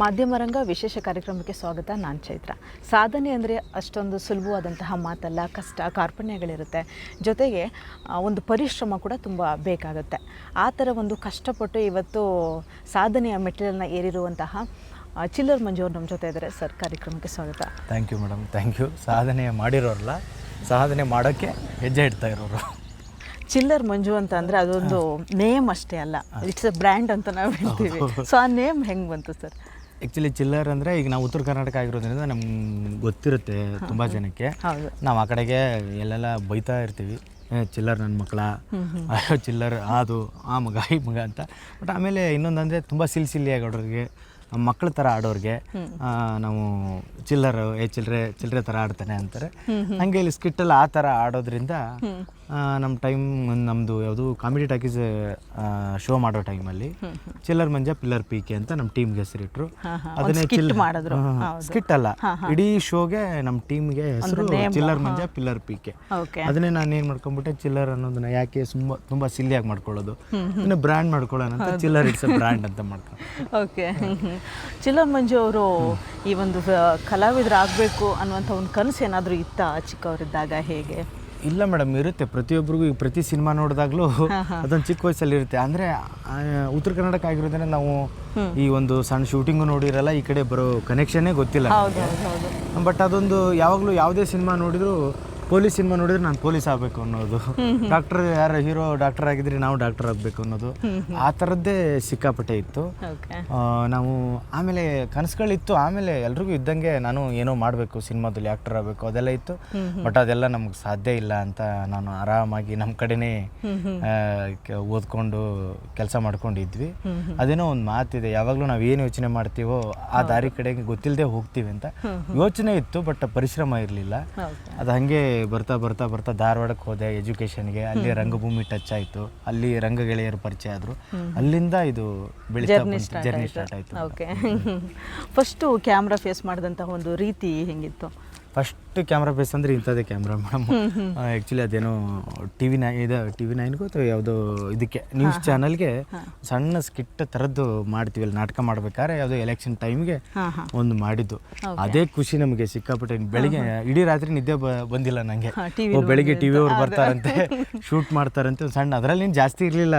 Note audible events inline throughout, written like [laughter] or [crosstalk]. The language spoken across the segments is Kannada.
ಮಾಧ್ಯಮ ರಂಗ ವಿಶೇಷ ಕಾರ್ಯಕ್ರಮಕ್ಕೆ ಸ್ವಾಗತ. ನಾನು ಚೈತ್ರ. ಸಾಧನೆ ಅಂದರೆ ಅಷ್ಟೊಂದು ಸುಲಭವಾದಂತಹ ಮಾತಲ್ಲ ಕಷ್ಟ ಕಾರ್ಪಣ್ಯಗಳಿರುತ್ತೆ. ಜೊತೆಗೆ ಒಂದು ಪರಿಶ್ರಮ ಕೂಡ ತುಂಬ ಬೇಕಾಗುತ್ತೆ. ಆ ಥರ ಒಂದು ಕಷ್ಟಪಟ್ಟು ಇವತ್ತು ಸಾಧನೆಯ ಮೆಟ್ಟಿಲನ್ನು ಏರಿರುವಂತಹ ಚಿಲ್ಲರ್ ಮಂಜು ಅವ್ರು ನಮ್ಮ ಜೊತೆ ಇದ್ದಾರೆ. ಸರ್ ಕಾರ್ಯಕ್ರಮಕ್ಕೆ ಸ್ವಾಗತ. Thank you madam thank you ಸಾಧನೆ ಮಾಡಿರೋರಲ್ಲ ಸಾಧನೆ ಮಾಡೋಕ್ಕೆ ಹೆಜ್ಜೆ ಇಡ್ತಾ ಇರೋರು. ಚಿಲ್ಲರ್ ಮಂಜು ಅಂತ ಅಂದರೆ ಅದೊಂದು ನೇಮ್ ಅಷ್ಟೇ ಅಲ್ಲ. ಇಟ್ಸ್ ಅ ಬ್ರ್ಯಾಂಡ್ ಅಂತ ನಾವು ಹೇಳ್ತೀವಿ. ಸೊ ಆ ನೇಮ್ ಹೆಂಗೆ ಬಂತು ಸರ್? ಆ್ಯಕ್ಚುಲಿ ಚಿಲ್ಲರ್ ಅಂದರೆ ಈಗ ನಾವು ಉತ್ತರ ಕರ್ನಾಟಕ ಆಗಿರೋದ್ರಿಂದ ನಮ್ಗೆ ಗೊತ್ತಿರುತ್ತೆ ತುಂಬ ಜನಕ್ಕೆ. ಹೌದು. ನಾವು ಆ ಕಡೆಗೆ ಎಲ್ಲೆಲ್ಲ ಬೈತಾ ಇರ್ತೀವಿ. ಏ ಚಿಲ್ಲರ್ ನನ್ನ ಮಕ್ಕಳ ಅಯ್ಯೋ ಚಿಲ್ಲರ್ ಅದು ಆ ಮಗ ಈ ಮಗ ಅಂತ. ಬಟ್ ಆಮೇಲೆ ಇನ್ನೊಂದಂದರೆ ತುಂಬ ಸಿಲ್ ಸಿಲ್ಲಿಯಾಗಿ ಆಡೋರಿಗೆ ಮಕ್ಕಳ ಥರ ಆಡೋರಿಗೆ ಆ, ನಾವು ಚಿಲ್ಲರ್ ಏ ಚಿಲ್ಲರೆ ಚಿಲ್ಲರೆ ಥರ ಆಡ್ತಾನೆ ಅಂತಾರೆ. ಹಂಗೆ ಇಲ್ಲಿ ಸ್ಕಿಟ್ಟಲ್ಲಿ ಆ ಥರ ಆಡೋದ್ರಿಂದ ನಮ್ಮ ಟೈಮ್ ನಮ್ಮದು ಯಾವುದು ಕಾಮಿಡಿ ಟಾಕೀಸ್ ಶೋ ಮಾಡೋ ಟೈಮಲ್ಲಿ ಚಿಲ್ಲರ್ ಮಂಜ ಪಿಲ್ಲರ್ ಪೀಕೆ ಅಂತ ನಮ್ಮ ಟೀಮ್ಗೆ ಹೆಸರಿಟ್ರು. ಅದನ್ನೇ ಮಾಡಿದ್ರು. ಸ್ಕಿಟ್ ಅಲ್ಲ. ಇಡೀ ಶೋಗೆ ನಮ್ಮ ಟೀಮ್ಗೆ ಹೆಸರು ಚಿಲ್ಲರ್ ಮಂಜ ಪಿಲ್ಲರ್ ಪೀಕೆ ಅದನ್ನೇ ನಾನು ಏನು ಮಾಡ್ಕೊಂಡ್ಬಿಟ್ಟೆ ಚಿಲ್ಲರ್ ಅನ್ನೋದನ್ನ ಯಾಕೆ ತುಂಬ ತುಂಬ ಸಿಲ್ಲಿಯಾಗಿ ಮಾಡ್ಕೊಳ್ಳೋದು. ಇನ್ನು ಬ್ರ್ಯಾಂಡ್ ಮಾಡ್ಕೊಳ್ಳೋಣ ಅಂತ ಚಿಲ್ಲರ್ ಇಟ್ಸ್ ಬ್ರ್ಯಾಂಡ್ ಅಂತ ಮಾಡ್ಕೊಂಡು ಓಕೆ ಚಿಲ್ಲರ್ ಮಂಜು ಅವರು ಈ ಒಂದು ಕಲಾವಿದರಾಗಬೇಕು ಅನ್ನುವಂಥ ಒಂದು ಕನಸು ಏನಾದರೂ ಇತ್ತ ಚಿಕ್ಕವರಿದ್ದಾಗ ಹೇಗೆ? ಇಲ್ಲ ಮೇಡಮ್ ಇರುತ್ತೆ. ಪ್ರತಿಯೊಬ್ಬರಿಗೂ ಈಗ ಪ್ರತಿ ಸಿನಿಮಾ ನೋಡಿದಾಗಲೂ ಅದೊಂದು ಚಿಕ್ಕ ವಯಸ್ಸಲ್ಲಿ ಇರುತ್ತೆ. ಅಂದರೆ ಉತ್ತರ ಕರ್ನಾಟಕ ಆಗಿರೋದ್ರಿಂದ ನಾವು ಈ ಒಂದು ಸಣ್ಣ ಶೂಟಿಂಗು ನೋಡಿರಲ್ಲ ಈ ಕಡೆ ಬರೋ ಕನೆಕ್ಷನ್ನೇ ಗೊತ್ತಿಲ್ಲ ಬಟ್ ಅದೊಂದು ಯಾವಾಗಲೂ ಯಾವುದೇ ಸಿನಿಮಾ ನೋಡಿದ್ರು ಪೊಲೀಸ್ ಸಿನಿಮಾ ನೋಡಿದ್ರೆ ನಾನು ಪೊಲೀಸ್ ಆಗಬೇಕು ಅನ್ನೋದು. ಡಾಕ್ಟರ್ ಯಾರು ಹೀರೋ ಡಾಕ್ಟರ್ ಆಗಿದ್ರೆ ನಾವು ಡಾಕ್ಟರ್ ಆಗಬೇಕು ಅನ್ನೋದು. ಆ ಥರದ್ದೇ ಸಿಕ್ಕಾಪಟ್ಟೆ ಇತ್ತು. ನಾವು ಆಮೇಲೆ ಕನಸುಗಳಿತ್ತು ಆಮೇಲೆ ಎಲ್ರಿಗೂ ಇದ್ದಂಗೆ ನಾನು ಏನೋ ಮಾಡಬೇಕು ಸಿನಿಮಾದಲ್ಲಿ ಆ್ಯಕ್ಟರ್ ಆಗಬೇಕು ಅದೆಲ್ಲ ಇತ್ತು. ಬಟ್ ಅದೆಲ್ಲ ನಮ್ಗೆ ಸಾಧ್ಯ ಇಲ್ಲ ಅಂತ ನಾನು ಆರಾಮಾಗಿ ನಮ್ಮ ಕಡೆನೇ ಓದ್ಕೊಂಡು ಕೆಲಸ ಮಾಡ್ಕೊಂಡಿದ್ವಿ. ಅದೇನೋ ಒಂದು ಮಾತಿದೆ ಯಾವಾಗಲೂ ನಾವು ಏನು ಯೋಚನೆ ಮಾಡ್ತೀವೋ ಆ ದಾರಿ ಕಡೆಗೆ ಗೊತ್ತಿಲ್ಲದೆ ಹೋಗ್ತೀವಿ ಅಂತ. ಯೋಚನೆ ಇತ್ತು ಬಟ್ ಪರಿಶ್ರಮ ಇರಲಿಲ್ಲ. ಅದು ಹಾಗೆ ಬರ್ತಾ ಬರ್ತಾ ಬರ್ತಾ ಧಾರವಾಡಕ್ಕೆ ಹೋದೆ ಎಜುಕೇಷನ್ಗೆ. ಅಲ್ಲಿ ರಂಗಭೂಮಿ ಟಚ್ ಆಯಿತು. ಅಲ್ಲಿ ರಂಗ ಗೆಳೆಯರು ಪರಿಚಯ ಆದರು. ಅಲ್ಲಿಂದ ಇದು ಬೆಳೀತಾ ಜರ್ನಿ ಸ್ಟಾರ್ಟ್ ಆಯಿತು? ಓಕೆ ಫಸ್ಟು ಕ್ಯಾಮ್ರಾ ಫೇಸ್ ಮಾಡಿದಂಥ ಒಂದು ರೀತಿ ಹೆಂಗಿತ್ತು? ಫಸ್ಟ್ ಕ್ಯಾಮ್ರಾ ಬೇಸ್ ಅಂದ್ರೆ ಇಂಥದ್ದೇ ಕ್ಯಾಮ್ರಾ ಮೇಡಮ್ ಆಕ್ಚುಲಿ ಅದೇನೋ ಟಿ ವಿ ನೈನ್ ಇದು ಟಿ ವಿ ನೈನ್ಗೂ ಅಥವಾ ಯಾವುದೋ ಇದಕ್ಕೆ ನ್ಯೂಸ್ ಚಾನಲ್ಗೆ ಸಣ್ಣ ಸ್ಕಿಟ್ ಥರದ್ದು ಅಲ್ಲಿ ನಾಟಕ ಮಾಡ್ಬೇಕಾದ್ರೆ ಯಾವುದೋ ಎಲೆಕ್ಷನ್ ಟೈಮ್ಗೆ ಒಂದು ಮಾಡಿದ್ದು. ಅದೇ ಖುಷಿ ನಮಗೆ ಸಿಕ್ಕಾಪಟ್ಟೆ. ಬೆಳಿಗ್ಗೆ ಇಡೀ ರಾತ್ರಿ ನಿದ್ದೆ ಬಂದಿಲ್ಲ ನನಗೆ ಬೆಳಿಗ್ಗೆ ಟಿ ವಿ ಅವ್ರು ಬರ್ತಾರಂತೆ [laughs] ಶೂಟ್ ಮಾಡ್ತಾರಂತೆ ಒಂದು ಸಣ್ಣ ಅದರಲ್ಲಿ ಜಾಸ್ತಿ ಇರಲಿಲ್ಲ.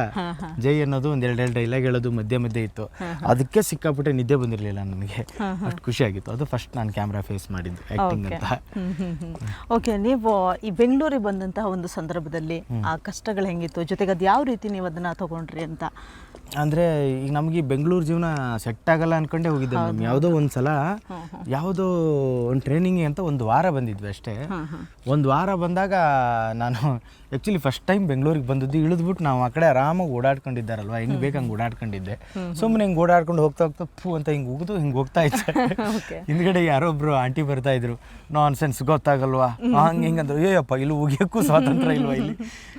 ಜೈ ಅನ್ನೋದು ಒಂದು ಎರಡು ಎರಡು ಡೈಲಾಗ್ ಹೇಳೋದು ಮಧ್ಯೆ ಮಧ್ಯೆ ಇತ್ತು. ಅದಕ್ಕೆ ಸಿಕ್ಕಾಪಟ್ಟೆ ನಿದ್ದೆ ಬಂದಿರಲಿಲ್ಲ ನನಗೆ. ಅಷ್ಟು ಖುಷಿ ಆಗಿತ್ತು. ಅದು ಫಸ್ಟ್ ನಾನು ಕ್ಯಾಮ್ರಾ ಫೇಸ್ ಮಾಡಿದ್ದು ಆ್ಯಕ್ಟಿಂಗ್ ಅಂತ. [laughs] ಓಕೆ ನೀವು ಈ ಬೆಂಗಳೂರಿಗೆ ಬಂದಂತಹ ಒಂದು ಸಂದರ್ಭದಲ್ಲಿ ಆ ಕಷ್ಟಗಳು ಹೆಂಗಿತ್ತು? ಜೊತೆಗೆ ಅದು ಯಾವ ರೀತಿ ನೀವು ಅದನ್ನ ತಗೊಂಡ್ರಿ ಅಂತ? ಅಂದರೆ ಈಗ ನಮಗೆ ಬೆಂಗಳೂರು ಜೀವನ ಸೆಟ್ ಆಗಲ್ಲ ಅನ್ಕೊಂಡೆ ಹೋಗಿದ್ದೆ ಮೇಡಮ್ ಯಾವುದೋ ಒಂದ್ಸಲ ಯಾವುದೋ ಒಂದು ಟ್ರೈನಿಂಗ್ ಅಂತ ಒಂದು ವಾರ ಬಂದಿದ್ವಿ ಅಷ್ಟೇ. ಒಂದು ವಾರ ಬಂದಾಗ ನಾನು ಆ್ಯಕ್ಚುಲಿ ಫಸ್ಟ್ ಟೈಮ್ ಬೆಂಗಳೂರಿಗೆ ಬಂದದ್ದು ಇಳಿದ್ಬಿಟ್ಟು ನಾವು ಆ ಕಡೆ ಆರಾಮಾಗಿ ಓಡಾಡ್ಕೊಂಡಿದ್ದಾರಲ್ವ? ಹೆಂಗೆ ಬೇಕು ಹಂಗೆ ಓಡಾಡ್ಕೊಂಡಿದ್ದೆ. ಸುಮ್ಮನೆ ಹಿಂಗೆ ಓಡಾಡ್ಕೊಂಡು ಹೋಗ್ತಾ ಹೋಗ್ತಾ ಪೂ ಅಂತ ಹಿಂಗೆ ಉಗಿದು ಹಿಂಗೆ ಹೋಗ್ತಾ ಇದ್ದೆ. [laughs] ಹಿಂದ್ಗಡೆ ಯಾರೊಬ್ರು ಆಂಟಿ ಬರ್ತಾ ಇದ್ರು. ನಾನ್ ಸೆನ್ಸ್ ಗೊತ್ತಾಗಲ್ವಾ ಹಂಗೆ ಹಿಂಗೆ ಅಂದ್ರೆ. ಏಯಪ್ಪ ಇಲ್ಲಿ ಉಗಿಯೋಕ್ಕೂ ಸ್ವಾತಂತ್ರ್ಯ ಇಲ್ವಾ ಇಲ್ಲಿ?